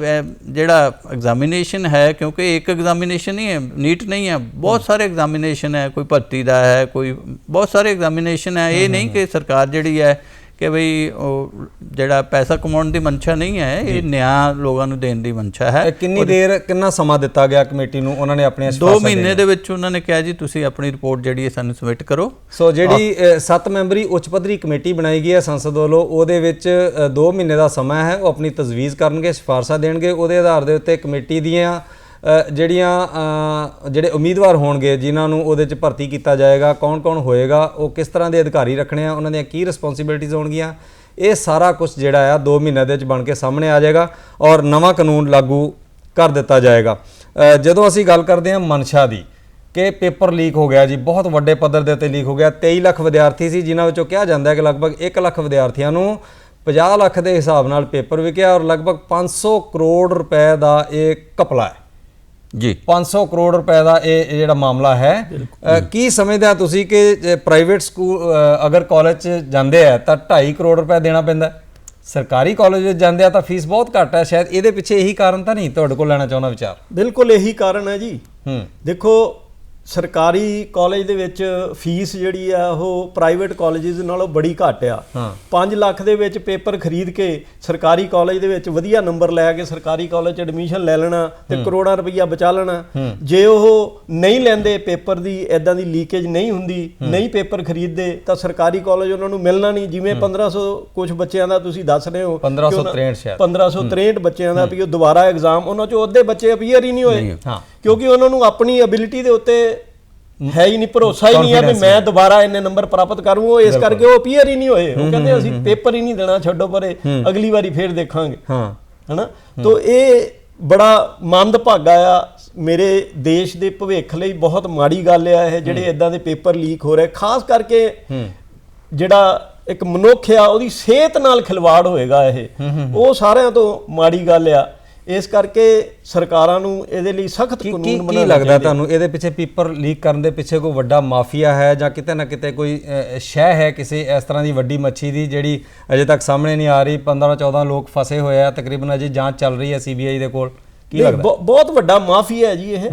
ਜਿਹੜਾ ਐਗਜ਼ਾਮੀਨੇਸ਼ਨ ਹੈ ਕਿਉਂਕਿ ਇੱਕ ਐਗਜ਼ਾਮੀਨੇਸ਼ਨ ਨਹੀਂ ਹੈ ਨੀਟ ਨਹੀਂ ਹੈ। ਬਹੁਤ ਸਾਰੇ ਐਗਜ਼ਾਮੀਨੇਸ਼ਨ ਹੈ ਕੋਈ ਭਰਤੀ ਦਾ ਹੈ ਕੋਈ ਬਹੁਤ ਸਾਰੇ ਐਗਜ਼ਾਮੀਨੇਸ਼ਨ ਹੈ। ਇਹ ਨਹੀਂ ਕਿ ਸਰਕਾਰ ਜਿਹੜੀ ਹੈ ਕਿ ਭਈ ਉਹ ਜਿਹੜਾ ਪੈਸਾ ਕਮਾਉਣ ਦੀ ਮਨਸ਼ਾ ਨਹੀਂ ਹੈ ਇਹ ਨਿਆਂ ਲੋਕਾਂ ਨੂੰ ਦੇਣ ਦੀ ਮਨਸ਼ਾ ਹੈ। ਕਿੰਨੀ ਦੇਰ ਕਿੰਨਾ ਸਮਾਂ ਦਿੱਤਾ ਗਿਆ ਕਮੇਟੀ ਨੂੰ? ਉਹਨਾਂ ਨੇ ਆਪਣੀਆਂ ਦੋ ਸਿਫਾਰਸ਼ਾਂ ਮਹੀਨੇ ਦੇ ਵਿੱਚ ਉਹਨਾਂ ਨੇ ਕਿਹਾ ਜੀ ਤੁਸੀਂ ਆਪਣੀ ਰਿਪੋਰਟ ਜਿਹੜੀ ਹੈ ਸਾਨੂੰ ਸਬਮਿਟ ਕਰੋ। ਸੋ ਜਿਹੜੀ 7 ਮੈਂਬਰੀ ਉੱਚ ਪੱਧਰੀ ਕਮੇਟੀ ਬਣਾਈ ਗਈ ਹੈ ਸੰਸਦ ਵੱਲੋਂ ਉਹਦੇ ਵਿੱਚ 2 ਮਹੀਨੇ ਦਾ ਸਮਾਂ ਹੈ ਉਹ ਆਪਣੀ ਤਜਵੀਜ਼ ਕਰਨਗੇ ਸਿਫਾਰਸ਼ਾਂ ਦੇਣਗੇ। ਉਹਦੇ ਆਧਾਰ ਦੇ ਉੱਤੇ ਕਮੇਟੀ ਦੀਆਂ ਜਿਹੜੀਆਂ ਜਿਹੜੇ ਉਮੀਦਵਾਰ ਹੋਣਗੇ, ਜਿਨ੍ਹਾਂ ਨੂੰ ਉਹਦੇ 'ਚ ਭਰਤੀ ਕੀਤਾ ਜਾਏਗਾ, ਕੌਣ-ਕੌਣ ਹੋਏਗਾ, ਉਹ ਕਿਸ ਤਰ੍ਹਾਂ ਦੇ ਅਧਿਕਾਰੀ ਰੱਖਣੇ ਆ, ਉਹਨਾਂ ਦੀਆਂ ਕੀ ਰਿਸਪੌਂਸਿਬਿਲਟੀਆਂ ਹੋਣਗੀਆਂ, ਇਹ ਸਾਰਾ ਕੁਝ ਜਿਹੜਾ ਆ 2 ਮਹੀਨਿਆਂ ਦੇ ਵਿੱਚ ਬਣ ਕੇ ਸਾਹਮਣੇ ਆ ਜਾਏਗਾ ਔਰ ਨਵਾਂ ਕਾਨੂੰਨ ਲਾਗੂ ਕਰ ਦਿੱਤਾ ਜਾਏਗਾ। ਜਦੋਂ ਅਸੀਂ ਗੱਲ ਕਰਦੇ ਹਾਂ ਮਨਸ਼ਾ ਦੀ, ਕਿ ਪੇਪਰ ਲੀਕ ਹੋ ਗਿਆ ਜੀ, ਬਹੁਤ ਵੱਡੇ ਪੱਧਰ ਦੇ ਉੱਤੇ ਲੀਕ ਹੋ ਗਿਆ 23 ਲੱਖ ਵਿਦਿਆਰਥੀ ਸੀ, ਜਿਨ੍ਹਾਂ ਵਿੱਚੋਂ ਕਿਹਾ ਜਾਂਦਾ ਹੈ ਕਿ ਲਗਭਗ 1 ਲੱਖ ਵਿਦਿਆਰਥੀਆਂ ਨੂੰ 50 ਲੱਖ ਦੇ ਹਿਸਾਬ ਨਾਲ ਪੇਪਰ ਵਿਕਿਆ ਔਰ ਲਗਭਗ 500 ਕਰੋੜ ਰੁਪਏ ਦਾ ਇਹ ਕਪਲਾ ਹੈ। ਜੀ। 500 ਕਰੋੜ ਰੁਪਏ ਦਾ ਇਹ ਇਹ ਜਿਹੜਾ ਮਾਮਲਾ ਹੈ ਕੀ ਸਮਝਦੇ ਆ ਤੁਸੀਂ ਕਿ ਪ੍ਰਾਈਵੇਟ ਸਕੂਲ ਅਗਰ ਕਾਲਜ 'ਚ ਜਾਂਦੇ ਆ ਤਾਂ 2.5 ਕਰੋੜ ਰੁਪਏ ਦੇਣਾ ਪੈਂਦਾ? ਸਰਕਾਰੀ ਕਾਲਜ ਵਿੱਚ ਜਾਂਦੇ ਆ ਤਾਂ ਫੀਸ ਬਹੁਤ ਘੱਟ ਹੈ। ਸ਼ਾਇਦ ਇਹਦੇ ਪਿੱਛੇ ਇਹੀ ਕਾਰਨ ਤਾਂ ਨਹੀਂ ਤੁਹਾਡੇ ਕੋਲ ਲੈਣਾ ਚਾਹੁੰਦਾ ਵਿਚਾਰ? ਬਿਲਕੁਲ ਇਹੀ ਕਾਰਨ ਹੈ ਜੀ। ਹੂੰ। ਦੇਖੋ ਸਰਕਾਰੀ ਕਾਲਜ ਦੇ ਵਿੱਚ ਫੀਸ ਜਿਹੜੀ ਆ ਉਹ ਪ੍ਰਾਈਵੇਟ ਕਾਲਜਸ ਨਾਲੋਂ ਬੜੀ ਘੱਟ ਆ। ਹਾਂ। 5 ਲੱਖ ਦੇ ਵਿੱਚ ਪੇਪਰ ਖਰੀਦ ਕੇ ਸਰਕਾਰੀ ਕਾਲਜ ਦੇ ਵਿੱਚ ਵਧੀਆ ਨੰਬਰ ਲੈ ਕੇ ਸਰਕਾਰੀ ਕਾਲਜ 'ਚ ਐਡਮਿਸ਼ਨ ਲੈ ਲੈਣਾ ਤੇ ਕਰੋੜਾਂ ਰੁਪਈਆ ਬਚਾ ਲੈਣਾ। ਜੇ ਉਹ ਨਹੀਂ ਲੈਂਦੇ ਪੇਪਰ ਦੀ ਐਦਾਂ ਦੀ ਲੀਕੇਜ ਨਹੀਂ ਹੁੰਦੀ ਨਹੀਂ ਪੇਪਰ ਖਰੀਦਦੇ ਤਾਂ ਸਰਕਾਰੀ ਕਾਲਜ ਉਹਨਾਂ ਨੂੰ ਮਿਲਣਾ ਨਹੀਂ। ਜਿਵੇਂ 1500 ਕੁਝ ਬੱਚਿਆਂ ਦਾ ਤੁਸੀਂ ਦੱਸ ਰਹੇ ਹੋ ਕਿ ਉਹਨਾਂ- 1563 ਸ਼ਾਇਦ। 1563 ਬੱਚਿਆਂ ਦਾ ਵੀ ਉਹ ਦੁਬਾਰਾ ਐਗਜ਼ਾਮ ਉਹਨਾਂ ਚੋਂ ਅੱਧੇ ਬੱਚੇ ਅਪੀਅਰ ਹੀ ਨਹੀਂ ਹੋਏ। ਹਾਂ। ਕਿਉਂਕਿ ਉਹਨਾਂ ਨੂੰ ਆਪਣੀ ਐਬਿਲਿਟੀ ਦੇ ਉੱਤੇ ਹੈ ਹੀ ਨਹੀਂ ਭਰੋਸਾ ਹੀ ਨਹੀਂ ਹੈ ਵੀ ਮੈਂ ਦੁਬਾਰਾ ਇੰਨੇ ਨੰਬਰ ਪ੍ਰਾਪਤ ਕਰੂੰ ਉਹ ਇਸ ਕਰਕੇ ਉਹ ਅਪੀਅਰ ਹੀ ਨਹੀਂ ਹੋਏ। ਉਹ ਕਹਿੰਦੇ ਅਸੀਂ ਪੇਪਰ ਹੀ ਨਹੀਂ ਦੇਣਾ ਛੱਡੋ ਪਰੇ ਅਗਲੀ ਵਾਰੀ ਫੇਰ ਦੇਖਾਂਗੇ। ਹਾਂ। ਹਨਾ? ਤੋਂ ਇਹ ਬੜਾ ਮੰਦ ਭਾਗਾ ਆ ਮੇਰੇ ਦੇਸ਼ ਦੇ ਭਵਿੱਖ ਲਈ ਬਹੁਤ ਮਾੜੀ ਗੱਲ ਆ ਇਹ ਜਿਹੜੇ ਇਦਾਂ ਦੇ ਪੇਪਰ ਲੀਕ ਹੋ ਰਹੇ ਖਾਸ ਕਰਕੇ ਜਿਹੜਾ ਇੱਕ ਮਨੁੱਖ ਆ ਉਹਦੀ ਸਿਹਤ ਨਾਲ ਖਿਲਵਾੜ ਹੋਏਗਾ ਇਹ। ਉਹ ਸਾਰਿਆਂ ਤੋਂ ਮਾੜੀ ਗੱਲ ਆ। ਇਸ ਕਰਕੇ ਸਰਕਾਰਾਂ ਨੂੰ ਇਹਦੇ ਲਈ ਸਖਤ ਕਾਨੂੰਨ ਬਣਾਉਣੇ ਕੀ ਲੱਗਦਾ ਤੁਹਾਨੂੰ? ਇਹਦੇ ਪਿੱਛੇ ਪੇਪਰ ਲੀਕ ਕਰਨ ਦੇ ਪਿੱਛੇ ਕੋਈ ਵੱਡਾ ਮਾਫੀਆ ਹੈ ਜਾਂ ਕਿਤੇ ਨਾ ਕਿਤੇ ਕੋਈ ਸ਼ੈ ਹੈ ਕਿਸੇ ਇਸ ਤਰ੍ਹਾਂ ਦੀ ਵੱਡੀ ਮੱਛੀ ਦੀ ਜਿਹੜੀ ਅਜੇ ਤੱਕ ਸਾਹਮਣੇ ਨਹੀਂ ਆ ਰਹੀ? 15 14 ਲੋਕ ਫਸੇ ਹੋਏ ਆ ਤਕਰੀਬਨ ਅਜੇ ਜਾਂਚ ਚੱਲ ਰਹੀ ਹੈ ਸੀਬੀਆਈ ਦੇ ਕੋਲ। ਕੀ ਲੱਗਦਾ? ਬਹੁ- ਬਹੁਤ ਵੱਡਾ ਮਾਫੀਆ ਹੈ ਜੀ ਇਹ।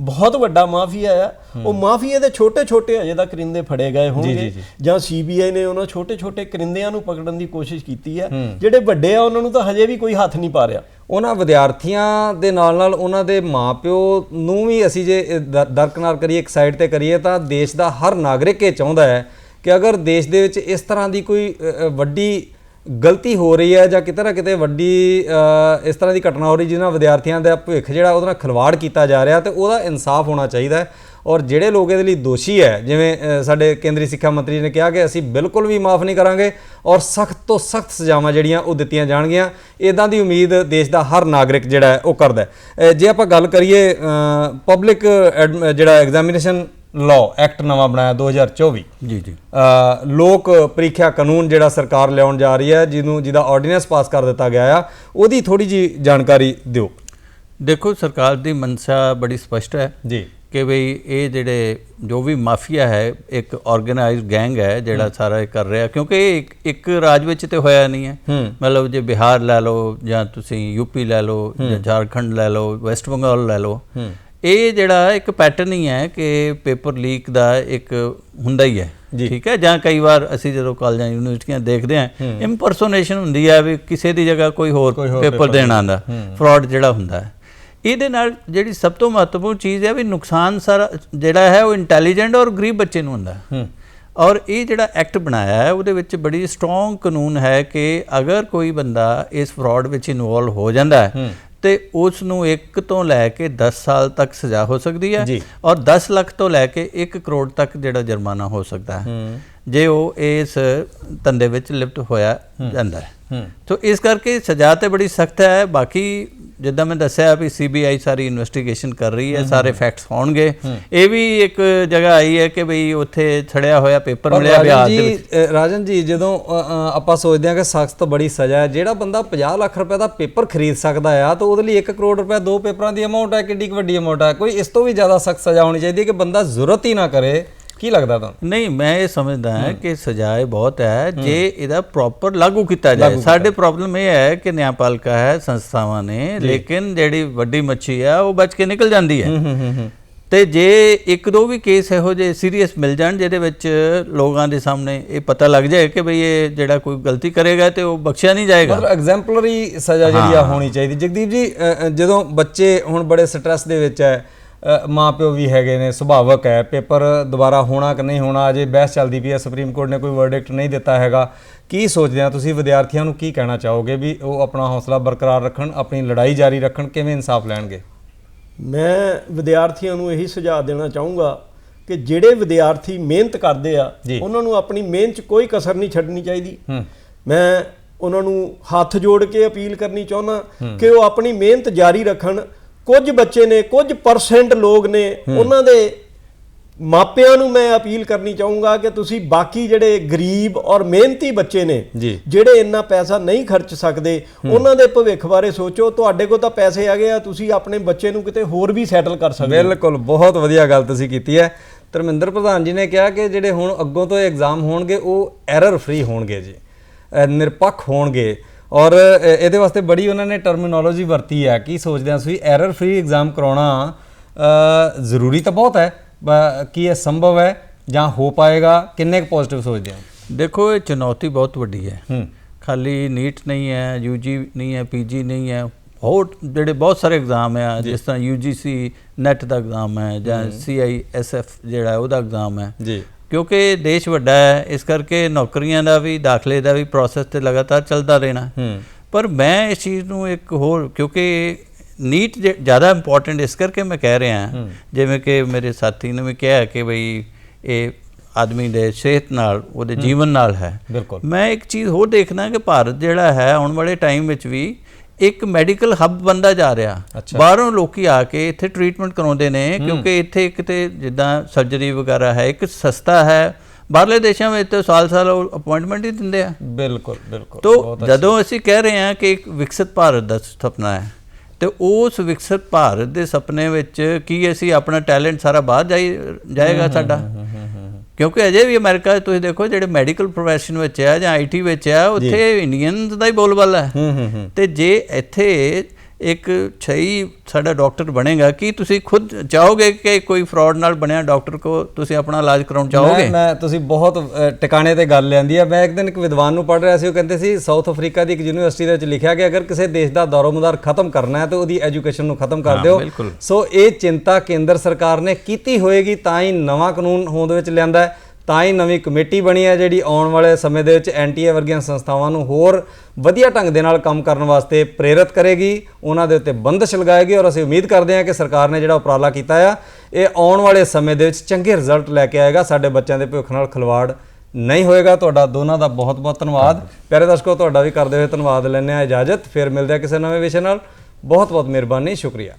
ਬਹੁਤ ਵੱਡਾ ਮਾਫੀਆ ਆ। ਉਹ ਮਾਫੀਏ ਦੇ ਛੋਟੇ ਛੋਟੇ ਅਜੇ ਤੱਕ ਕਰਿੰਦੇ ਫੜੇ ਗਏ ਹੋਣਗੇ। ਜਾਂ ਸੀਬੀਆਈ ਨੇ ਉਹਨਾਂ ਛੋਟੇ ਛੋਟੇ ਕਰਿੰਦਿਆਂ ਨੂੰ ਪਕੜਨ ਦੀ ਕੋਸ਼ਿਸ਼ ਕੀਤੀ ਹੈ। ਜਿਹੜੇ ਵੱਡੇ ਆ ਉਹਨਾਂ ਨੂੰ ਤਾਂ ਹਜੇ ਵੀ ਕੋਈ ਹੱਥ ਨਹੀਂ ਪਾ ਰਿਹਾ। ਉਹਨਾਂ ਵਿਦਿਆਰਥੀਆਂ ਦੇ ਨਾਲ ਨਾਲ ਉਹਨਾਂ ਦੇ ਮਾਪਿਓ ਨੂੰ ਵੀ ਅਸੀਂ ਜੇ ਦਰਕਨਾਰ ਕਰੀਏ ਇੱਕ ਸਾਈਡ ਤੇ ਕਰੀਏ ਤਾਂ ਦੇਸ਼ ਦਾ ਹਰ ਨਾਗਰਿਕ ਇਹ ਚਾਹੁੰਦਾ ਹੈ ਕਿ ਅਗਰ ਦੇਸ਼ ਦੇ ਵਿੱਚ ਇਸ ਤਰ੍ਹਾਂ ਦੀ ਕੋਈ ਵੱਡੀ ਗਲਤੀ ਹੋ ਰਹੀ ਹੈ ਜਾਂ ਕਿਤੇ ਨਾ ਕਿਤੇ ਵੱਡੀ ਇਸ ਤਰ੍ਹਾਂ ਦੀ ਘਟਨਾ ਹੋ ਰਹੀ ਜਿਹਦੇ ਨਾਲ ਵਿਦਿਆਰਥੀਆਂ ਦਾ ਭਵਿੱਖ ਜਿਹੜਾ ਉਹਦੇ ਨਾਲ ਖਿਲਵਾੜ ਕੀਤਾ ਜਾ ਰਿਹਾ ਤੇ ਉਹਦਾ ਇਨਸਾਫ ਹੋਣਾ ਚਾਹੀਦਾ ਔਰ ਜਿਹੜੇ ਲੋਕ ਇਹਦੇ ਲਈ ਦੋਸ਼ੀ ਹੈ, ਜਿਵੇਂ ਸਾਡੇ ਕੇਂਦਰੀ ਸਿੱਖਿਆ ਮੰਤਰੀ ਨੇ ਕਿਹਾ ਕਿ ਅਸੀਂ ਬਿਲਕੁਲ ਵੀ ਮਾਫ ਨਹੀਂ ਕਰਾਂਗੇ ਔਰ ਸਖਤ ਤੋਂ ਸਖਤ ਸਜ਼ਾਵਾਂ ਜਿਹੜੀਆਂ ਉਹ ਦਿੱਤੀਆਂ ਜਾਣਗੀਆਂ। ਇਦਾਂ ਦੀ ਉਮੀਦ ਦੇਸ਼ ਦਾ ਹਰ ਨਾਗਰਿਕ ਜਿਹੜਾ ਹੈ, ਉਹ ਕਰਦਾ ਜੇ ਆਪਾਂ ਗੱਲ ਕਰੀਏ ਪਬਲਿਕ ਜਿਹੜਾ ਐਗਜ਼ਾਮੀਨੇਸ਼ਨ ਲਾਅ ਐਕਟ ਨਵਾਂ ਬਣਾਇਆ 2024 ਜੀ ਜੀ। ਲੋਕ ਪ੍ਰੀਖਿਆ ਕਾਨੂੰਨ ਜਿਹੜਾ ਸਰਕਾਰ ਲਿਆਉਣ ਜਾ ਰਹੀ ਹੈ ਜਿਹਨੂੰ ਜਿਹਦਾ ਆਰਡੀਨੈਂਸ ਪਾਸ ਕਰ ਦਿੱਤਾ ਗਿਆ ਆ ਉਹਦੀ ਥੋੜੀ ਜੀ ਜਾਣਕਾਰੀ ਦਿਓ। ਦੇਖੋ ਸਰਕਾਰ ਦੀ ਮਨਸਾ ਬੜੀ ਸਪਸ਼ਟ ਹੈ ਜੀ। ਕਿ ਭਈ ਇਹ ਜਿਹੜੇ ਜੋ ਵੀ ਮਾਫੀਆ ਹੈ ਇੱਕ ਆਰਗੇਨਾਈਜ਼ਡ ਗੈਂਗ ਹੈ ਜਿਹੜਾ ਸਾਰਾ ਇਹ ਕਰ ਰਿਹਾ ਕਿਉਂਕਿ ਇਹ ਇੱਕ- ਇੱਕ ਰਾਜ ਵਿੱਚ ਤੇ ਹੋਇਆ ਨਹੀਂ ਹੈ। ਮਤਲਬ ਜੇ ਬਿਹਾਰ ਲੈ ਲਓ ਜਾਂ ਤੁਸੀਂ ਯੂਪੀ ਲੈ ਲਓ ਜਾਂ ਝਾਰਖੰਡ ਲੈ ਲਓ ਵੈਸਟ ਬੰਗਾਲ ਲੈ ਲਓ। ਇਹ ਜਿਹੜਾ ਇੱਕ ਪੈਟਰਨ ਹੀ ਹੈ ਕਿ ਪੇਪਰ ਲੀਕ ਦਾ ਇੱਕ ਹੁੰਦਾ ਹੀ ਹੈ ਠੀਕ ਹੈ? ਜਾਂ ਕਈ ਵਾਰ ਅਸੀਂ ਜਦੋਂ ਕਾਲਜਾਂ ਯੂਨੀਵਰਸਿਟੀਆਂ ਦੇਖਦੇ ਹਾਂ ਇੰਪਰਸੋਨੇਸ਼ਨ ਹੁੰਦੀ ਹੈ ਵੀ ਕਿਸੇ ਦੀ ਜਗ੍ਹਾ ਕੋਈ ਹੋਰ ਪੇਪਰ ਦੇਣ ਆਂਦਾ ਫਰਾਡ ਜਿਹੜਾ ਹੁੰਦਾ ਹੈ। ਇਹਦੇ ਨਾਲ ਜਿਹੜੀ ਸਭ ਤੋਂ ਮਹੱਤਵਪੂਰਨ ਚੀਜ਼ ਹੈ ਵੀ ਨੁਕਸਾਨ ਸਾਰਾ ਜਿਹੜਾ ਹੈ ਉਹ ਇੰਟੈਲੀਜੈਂਟ ਔਰ ਗਰੀਬ ਬੱਚੇ ਨੂੰ ਹੁੰਦਾ ਔਰ ਇਹ ਜਿਹੜਾ ਐਕਟ ਬਣਾਇਆ ਹੈ ਉਹਦੇ ਵਿੱਚ ਬੜੀ ਸਟਰੋਂਗ ਕਾਨੂੰਨ ਹੈ ਕਿ ਅਗਰ ਕੋਈ ਬੰਦਾ ਇਸ ਫਰਾਡ ਵਿੱਚ ਇਨਵੋਲਵ ਹੋ ਜਾਂਦਾ ਹੈ। ਤੇ ਉਸ ਨੂੰ 1 ਤੋਂ ਲੈ ਕੇ 10 ਸਾਲ ਤੱਕ ਸਜ਼ਾ ਹੋ ਸਕਦੀ ਹੈ। ਔਰ 10 ਲੱਖ ਤੋਂ ਲੈ ਕੇ 1 ਕਰੋੜ ਤੱਕ ਜਿਹੜਾ ਜੁਰਮਾਨਾ ਹੋ ਸਕਦਾ ਹੈ। ਜੇ ਉਹ ਇਸ ਧੰਦੇ ਵਿੱਚ ਲਿਪਤ ਹੋਇਆ ਜਾਂਦਾ ਹੈ। ਤੋ ਇਸ ਕਰਕੇ ਸਜ਼ਾ ਤੇ ਬੜੀ ਸਖਤ ਹੈ ਬਾਕੀ ਜਿੱਦਾਂ ਮੈਂ ਦੱਸਿਆ ਵੀ ਸੀਬੀਆਈ ਸਾਰੀ ਇਨਵੈਸਟੀਗੇਸ਼ਨ ਕਰ ਰਹੀ ਹੈ ਸਾਰੇ ਫੈਕਟਸ ਹੋਣਗੇ। ਇਹ ਵੀ ਇੱਕ ਜਗ੍ਹਾ ਆਈ ਹੈ ਕਿ ਬਈ ਉੱਥੇ ਛੜਿਆ ਹੋਇਆ ਪੇਪਰ ਪਰ ਮਿਲਿਆ ਬਿਹਾਰ ਦੇ ਜੀ ਵਿੱਚ। ਰਾਜਨ ਜੀ ਜਦੋਂ ਆਪਾਂ ਸੋਚਦੇ ਹਾਂ ਕਿ ਸਖਤ ਬੜੀ ਸਜ਼ਾ ਹੈ ਜਿਹੜਾ ਬੰਦਾ 50 ਲੱਖ ਰੁਪਏ ਦਾ ਪੇਪਰ ਖਰੀਦ ਸਕਦਾ ਆ ਤਾਂ ਉਹਦੇ ਲਈ 1 ਕਰੋੜ ਰੁਪਏ ਦੋ ਪੇਪਰਾਂ ਦੀ ਅਮਾਉਂਟ ਹੈ ਕਿੱਡੀ ਕੁ ਵੱਡੀ ਅਮਾਉਂਟ ਹੈ? ਕੋਈ ਇਸ ਤੋਂ ਵੀ ਜ਼ਿਆਦਾ ਸਖਤ ਸਜ਼ਾ ਹੋਣੀ ਚਾਹੀਦੀ ਹੈ ਕਿ ਬੰਦਾ ਜ਼ਰੂਰਤ ਹੀ ਨਾ ਕਰੇ। ਕੀ ਲੱਗਦਾ ਤੁਹਾਨੂੰ? ਨਹੀਂ ਮੈਂ ਇਹ ਸਮਝਦਾ ਹਾਂ ਕਿ ਸਜ਼ਾਏ ਬਹੁਤ ਹੈ ਜੇ ਇਹਦਾ ਪ੍ਰੋਪਰ ਲਾਗੂ ਕੀਤਾ ਜਾਏ। ਸਾਡੇ ਪ੍ਰੋਬਲਮ ਇਹ ਹੈ ਕਿ ਨਿਆਂਪਾਲਿਕਾ ਹੈ ਸੰਸਥਾਵਾਂ ਨੇ ਲੇਕਿਨ ਜਿਹੜੀ ਵੱਡੀ ਮੱਛੀ ਹੈ ਉਹ ਬਚ ਕੇ ਨਿਕਲ ਜਾਂਦੀ ਹੈ। ਤੇ ਜੇ ਇੱਕ ਦੋ ਵੀ ਕੇਸ ਇਹੋ ਜਿਹੇ ਸੀਰੀਅਸ ਮਿਲ ਜਾਣ ਜਿਹਦੇ ਵਿੱਚ ਲੋਕਾਂ ਦੇ ਸਾਹਮਣੇ ਇਹ ਪਤਾ ਲੱਗ ਜਾਏ ਕਿ ਭਈ ਇਹ ਜਿਹੜਾ ਕੋਈ ਗਲਤੀ ਕਰੇਗਾ ਤੇ ਉਹ ਬਖਸ਼ਿਆ ਨਹੀਂ ਜਾਏਗਾ। ਮਤਲਬ ਐਗਜ਼ੈਂਪਲਰੀ ਸਜ਼ਾ ਜਿਹੜੀ ਆ ਹੋਣੀ ਚਾਹੀਦੀ। ਜਗਦੀਪ ਜੀ ਜਦੋਂ ਬੱਚੇ ਹੁਣ ਬੜੇ ਸਟ੍ਰੈਸ ਦੇ ਵਿੱਚ ਹੈ ਮਾਂ ਪਿਓ ਵੀ ਹੈਗੇ ਨੇ ਸੁਭਾਵਕ ਹੈ ਪੇਪਰ ਦੁਬਾਰਾ ਹੋਣਾ ਕਿ ਨਹੀਂ ਹੋਣਾ ਅਜੇ ਬਹਿਸ ਚੱਲਦੀ ਪਈ ਹੈ ਸੁਪਰੀਮ ਕੋਰਟ ਨੇ ਕੋਈ ਵਰਡਿਕਟ ਨਹੀਂ ਦਿੱਤਾ ਹੈਗਾ। ਕੀ ਸੋਚਦੇ ਆ ਤੁਸੀਂ ਵਿਦਿਆਰਥੀਆਂ ਨੂੰ ਕੀ ਕਹਿਣਾ ਚਾਹੋਗੇ ਵੀ ਉਹ ਆਪਣਾ ਹੌਸਲਾ ਬਰਕਰਾਰ ਰੱਖਣ ਆਪਣੀ ਲੜਾਈ ਜਾਰੀ ਰੱਖਣ ਕਿਵੇਂ ਇਨਸਾਫ ਲੈਣਗੇ? ਮੈਂ ਵਿਦਿਆਰਥੀਆਂ ਨੂੰ ਇਹੀ ਸੁਝਾਅ ਦੇਣਾ ਚਾਹੂੰਗਾ ਕਿ ਜਿਹੜੇ ਵਿਦਿਆਰਥੀ ਮਿਹਨਤ ਕਰਦੇ ਆ। ਉਹਨਾਂ ਨੂੰ ਆਪਣੀ ਮਿਹਨਤ 'ਚ ਕੋਈ ਕਸਰ ਨਹੀਂ ਛੱਡਣੀ ਚਾਹੀਦੀ। ਮੈਂ ਉਹਨਾਂ ਨੂੰ ਹੱਥ ਜੋੜ ਕੇ ਅਪੀਲ ਕਰਨੀ ਚਾਹੁੰਦਾ ਕਿ ਉਹ ਆਪਣੀ ਮਿਹਨਤ ਜਾਰੀ ਰੱਖਣ ਕੁਝ ਬੱਚੇ ਨੇ ਕੁਝ ਪਰਸੈਂਟ ਲੋਕ ਨੇ ਉਹਨਾਂ ਦੇ ਮਾਪਿਆਂ ਨੂੰ ਮੈਂ ਅਪੀਲ ਕਰਨੀ ਚਾਹੂੰਗਾ ਕਿ ਤੁਸੀਂ ਬਾਕੀ ਜਿਹੜੇ ਗਰੀਬ ਔਰ ਮਿਹਨਤੀ ਬੱਚੇ ਨੇ। ਜਿਹੜੇ ਇੰਨਾ ਪੈਸਾ ਨਹੀਂ ਖਰਚ ਸਕਦੇ ਉਹਨਾਂ ਦੇ ਭਵਿੱਖ ਬਾਰੇ ਸੋਚੋ ਤੁਹਾਡੇ ਕੋਲ ਤਾਂ ਪੈਸੇ ਹੈਗੇ ਆ ਤੁਸੀਂ ਆਪਣੇ ਬੱਚੇ ਨੂੰ ਕਿਤੇ ਹੋਰ ਵੀ ਸੈਟਲ ਕਰ ਸਕਦੇ ਹੋ। ਬਿਲਕੁਲ ਬਹੁਤ ਵਧੀਆ ਗੱਲ ਤੁਸੀਂ ਕੀਤੀ ਹੈ। ਧਰਮਿੰਦਰ ਪ੍ਰਧਾਨ ਜੀ ਨੇ ਕਿਹਾ ਕਿ ਜਿਹੜੇ ਹੁਣ ਅੱਗੋਂ ਤੋਂ ਐਗਜ਼ਾਮ ਹੋਣਗੇ ਉਹ ਐਰਰ ਫ੍ਰੀ ਹੋਣਗੇ ਜੀ। ਨਿਰਪੱਖ ਹੋਣਗੇ। ਔਰ ਇਹਦੇ ਵਾਸਤੇ ਬੜੀ ਉਹਨਾਂ ਨੇ ਟਰਮੀਨੋਲੋਜੀ ਵਰਤੀ ਹੈ ਕੀ ਸੋਚਦੇ ਆ ਤੁਸੀਂ ਐਰਰ ਫ੍ਰੀ ਐਗਜ਼ਾਮ ਕਰਾਉਣਾ ਜ਼ਰੂਰੀ ਤਾਂ ਬਹੁਤ ਹੈ ਕੀ ਇਹ ਸੰਭਵ ਹੈ ਜਾਂ ਹੋ ਪਾਏਗਾ ਕਿੰਨੇ ਕੁ ਪੋਜ਼ਿਟਿਵ ਸੋਚਦੇ ਆ ਦੇਖੋ ਇਹ ਚੁਣੌਤੀ ਬਹੁਤ ਵੱਡੀ ਹੈ। ਹੂੰ। ਖਾਲੀ ਨੀਟ ਨਹੀਂ ਹੈ ਯੂਜੀ ਨਹੀਂ ਹੈ ਪੀਜੀ ਨਹੀਂ ਹੈ ਹੋਰ ਜਿਹੜੇ ਬਹੁਤ ਸਾਰੇ ਐਗਜ਼ਾਮ ਹੈ ਜਿਸ ਤਰ੍ਹਾਂ ਯੂਜੀਸੀ ਨੈਟ ਦਾ ਐਗਜ਼ਾਮ ਹੈ ਜਾਂ ਸੀਆਈਐਸਐਫ ਜਿਹੜਾ ਹੈ ਉਹਦਾ ਐਗਜ਼ਾਮ ਹੈ। ਜੀ। ਕਿਉਂਕਿ ਦੇਸ਼ ਵੱਡਾ ਹੈ ਇਸ ਕਰਕੇ ਨੌਕਰੀਆਂ ਦਾ ਵੀ ਦਾਖਲੇ ਦਾ ਵੀ ਪ੍ਰੋਸੈਸ ਤੇ ਲਗਾਤਾਰ ਚੱਲਦਾ ਰਹਿਣਾ। ਪਰ ਮੈਂ ਇਸ ਚੀਜ਼ ਨੂੰ ਇੱਕ ਹੋਰ ਕਿਉਂਕਿ ਨੀਟ ਜ਼ਿਆਦਾ ਇੰਪੋਰਟੈਂਟ ਇਸ ਕਰਕੇ ਮੈਂ ਕਹਿ ਰਿਹਾ ਜਿਵੇਂ ਕਿ ਮੇਰੇ ਸਾਥੀ ਨੇ ਵੀ ਕਿਹਾ ਕਿ ਬਈ ਇਹ ਆਦਮੀ ਦੇ ਸਿਹਤ ਨਾਲ ਉਹਦੇ ਜੀਵਨ ਨਾਲ ਹੈ। ਮੈਂ ਇੱਕ ਚੀਜ਼ ਹੋਰ ਦੇਖਣਾ ਕਿ ਭਾਰਤ ਜਿਹੜਾ ਹੈ ਆਉਣ ਵਾਲੇ ਟਾਈਮ ਵਿੱਚ ਵੀ ਇੱਕ ਮੈਡੀਕਲ ਹੱਬ ਬੰਦਾ ਜਾ ਰਿਹਾ। ਬਾਹਰੋਂ ਲੋਕੀ ਆ ਕੇ ਇੱਥੇ ਟ੍ਰੀਟਮੈਂਟ ਕਰਾਉਂਦੇ ਨੇ ਕਿਉਂਕਿ ਇੱਥੇ ਇੱਕ ਤੇ ਜਿੱਦਾਂ ਸਰਜਰੀ ਵਗੈਰਾ ਹੈ ਇੱਕ ਸਸਤਾ ਹੈ। ਬਾਹਰਲੇ ਦੇਸ਼ਾਂ ਵਿੱਚ ਤਾਂ ਸਾਲ-ਸਾਲ ਅਪਾਇੰਟਮੈਂਟ ਹੀ ਦਿੰਦੇ ਆ। ਬਿਲਕੁਲ ਬਿਲਕੁਲ। ਤੋ ਜਦੋਂ ਅਸੀਂ ਕਹਿ ਰਹੇ ਹਾਂ ਕਿ ਇੱਕ ਵਿਕਸਿਤ ਭਾਰਤ ਦਾ ਸੁਪਨਾ ਹੈ ਤੇ ਉਸ ਵਿਕਸਿਤ ਭਾਰਤ ਦੇ ਸੁਪਨੇ ਵਿੱਚ ਕੀ ਅਸੀਂ ਆਪਣਾ ਟੈਲੈਂਟ ਸਾਰਾ ਬਾਹਰ ਜਾਏਗਾ ਸਾਡਾ? ਕਿਉਂਕਿ ਅਜੇ ਵੀ ਅਮਰੀਕਾ ਤੁਸੀਂ ਦੇਖੋ ਜਿਹੜੇ ਮੈਡੀਕਲ ਪ੍ਰੋਫੈਸ਼ਨ ਵਿੱਚ ਆ ਜਾਂ ਆਈਟੀ ਵਿੱਚ ਆ ਉੱਥੇ ਇੰਡੀਅਨਸ ਦਾ ਹੀ ਬੋਲਬਾਲਾ। ਹੈ ਹੂੰ ਹੂੰ ਹੂੰ। ਤੇ ਜੇ ਇੱਥੇ ਇੱਕ ਸਹੀ ਸਾਡਾ ਡਾਕਟਰ ਬਣੇਗਾ ਕੀ ਤੁਸੀਂ ਖੁਦ ਚਾਹੋਗੇ ਕਿ ਕੋਈ ਫਰਾਡ ਨਾਲ ਬਣਿਆ ਡਾਕਟਰ ਕੋ ਤੁਸੀਂ ਆਪਣਾ ਇਲਾਜ ਕਰਾਉਣ ਚਾਹੋਗੇ? ਮੈਂ ਤੁਸੀਂ ਬਹੁਤ ਟਿਕਾਣੇ ਤੇ ਗੱਲ ਲਿਆਂਦੀ ਆ। ਮੈਂ ਇੱਕ ਦਿਨ ਇੱਕ ਵਿਦਵਾਨ ਨੂੰ ਪੜ੍ਹ ਰਿਹਾ ਸੀ ਉਹ ਕਹਿੰਦੇ ਸੀ ਸਾਊਥ ਅਫਰੀਕਾ ਦੀ ਇੱਕ ਯੂਨੀਵਰਸਿਟੀ ਦੇ ਵਿੱਚ ਲਿਖਿਆ ਕਿ ਅਗਰ ਕਿਸੇ ਦੇਸ਼ ਦਾ ਦੌਰੋਮਦਾਰ ਖਤਮ ਕਰਨਾ ਹੈ ਤਾਂ ਉਹਦੀ ਐਜੂਕੇਸ਼ਨ ਨੂੰ ਖਤਮ ਕਰ ਦਿਓ। ਸੋ ਇਹ ਚਿੰਤਾ ਕੇਂਦਰ ਸਰਕਾਰ ਨੇ ਕੀਤੀ ਹੋਏਗੀ ਤਾਂ ਹੀ ਨਵਾਂ ਕਾਨੂੰਨ ਹੋਂਦ ਵਿੱਚ ਲਿਆਂਦਾ ਹੈ। ਤਾਂ ਹੀ ਨਵੀਂ ਕਮੇਟੀ ਬਣੀ ਹੈ ਜਿਹੜੀ ਆਉਣ ਵਾਲੇ ਸਮੇਂ ਦੇ ਵਿੱਚ ਐਨਟੀਏ ਵਰਗੀਆਂ ਸੰਸਥਾਵਾਂ ਨੂੰ ਹੋਰ ਵਧੀਆ ਢੰਗ ਦੇ ਨਾਲ ਕੰਮ ਕਰਨ ਵਾਸਤੇ ਪ੍ਰੇਰਿਤ ਕਰੇਗੀ। ਉਹਨਾਂ ਦੇ ਉੱਤੇ ਬੰਦਸ਼ ਲਗਾਏਗੀ ਔਰ ਅਸੀਂ ਉਮੀਦ ਕਰਦੇ ਹਾਂ ਕਿ ਸਰਕਾਰ ਨੇ ਜਿਹੜਾ ਉਪਰਾਲਾ ਕੀਤਾ ਆ, ਇਹ ਆਉਣ ਵਾਲੇ ਸਮੇਂ ਦੇ ਵਿੱਚ ਚੰਗੇ ਰਿਜ਼ਲਟ ਲੈ ਕੇ ਆਏਗਾ। ਸਾਡੇ ਬੱਚਿਆਂ ਦੇ ਭਵਿੱਖ ਨਾਲ ਖਿਲਵਾੜ ਨਹੀਂ ਹੋਏਗਾ। ਤੁਹਾਡਾ ਦੋਨਾਂ ਦਾ ਬਹੁਤ ਬਹੁਤ ਧੰਨਵਾਦ। ਪਿਆਰੇ ਦਰਸ਼ਕੋ, ਤੁਹਾਡਾ ਵੀ ਕਰਦੇ ਹੋਏ ਧੰਨਵਾਦ ਲੈਂਦੇ ਆ ਇਜਾਜ਼ਤ। ਫਿਰ ਮਿਲਦੇ ਆ ਕਿਸੇ ਨਵੇਂ ਵਿਸ਼ੇ ਨਾਲ। ਬਹੁਤ ਬਹੁਤ ਮਿਹਰਬਾਨੀ, ਸ਼ੁਕਰੀਆ।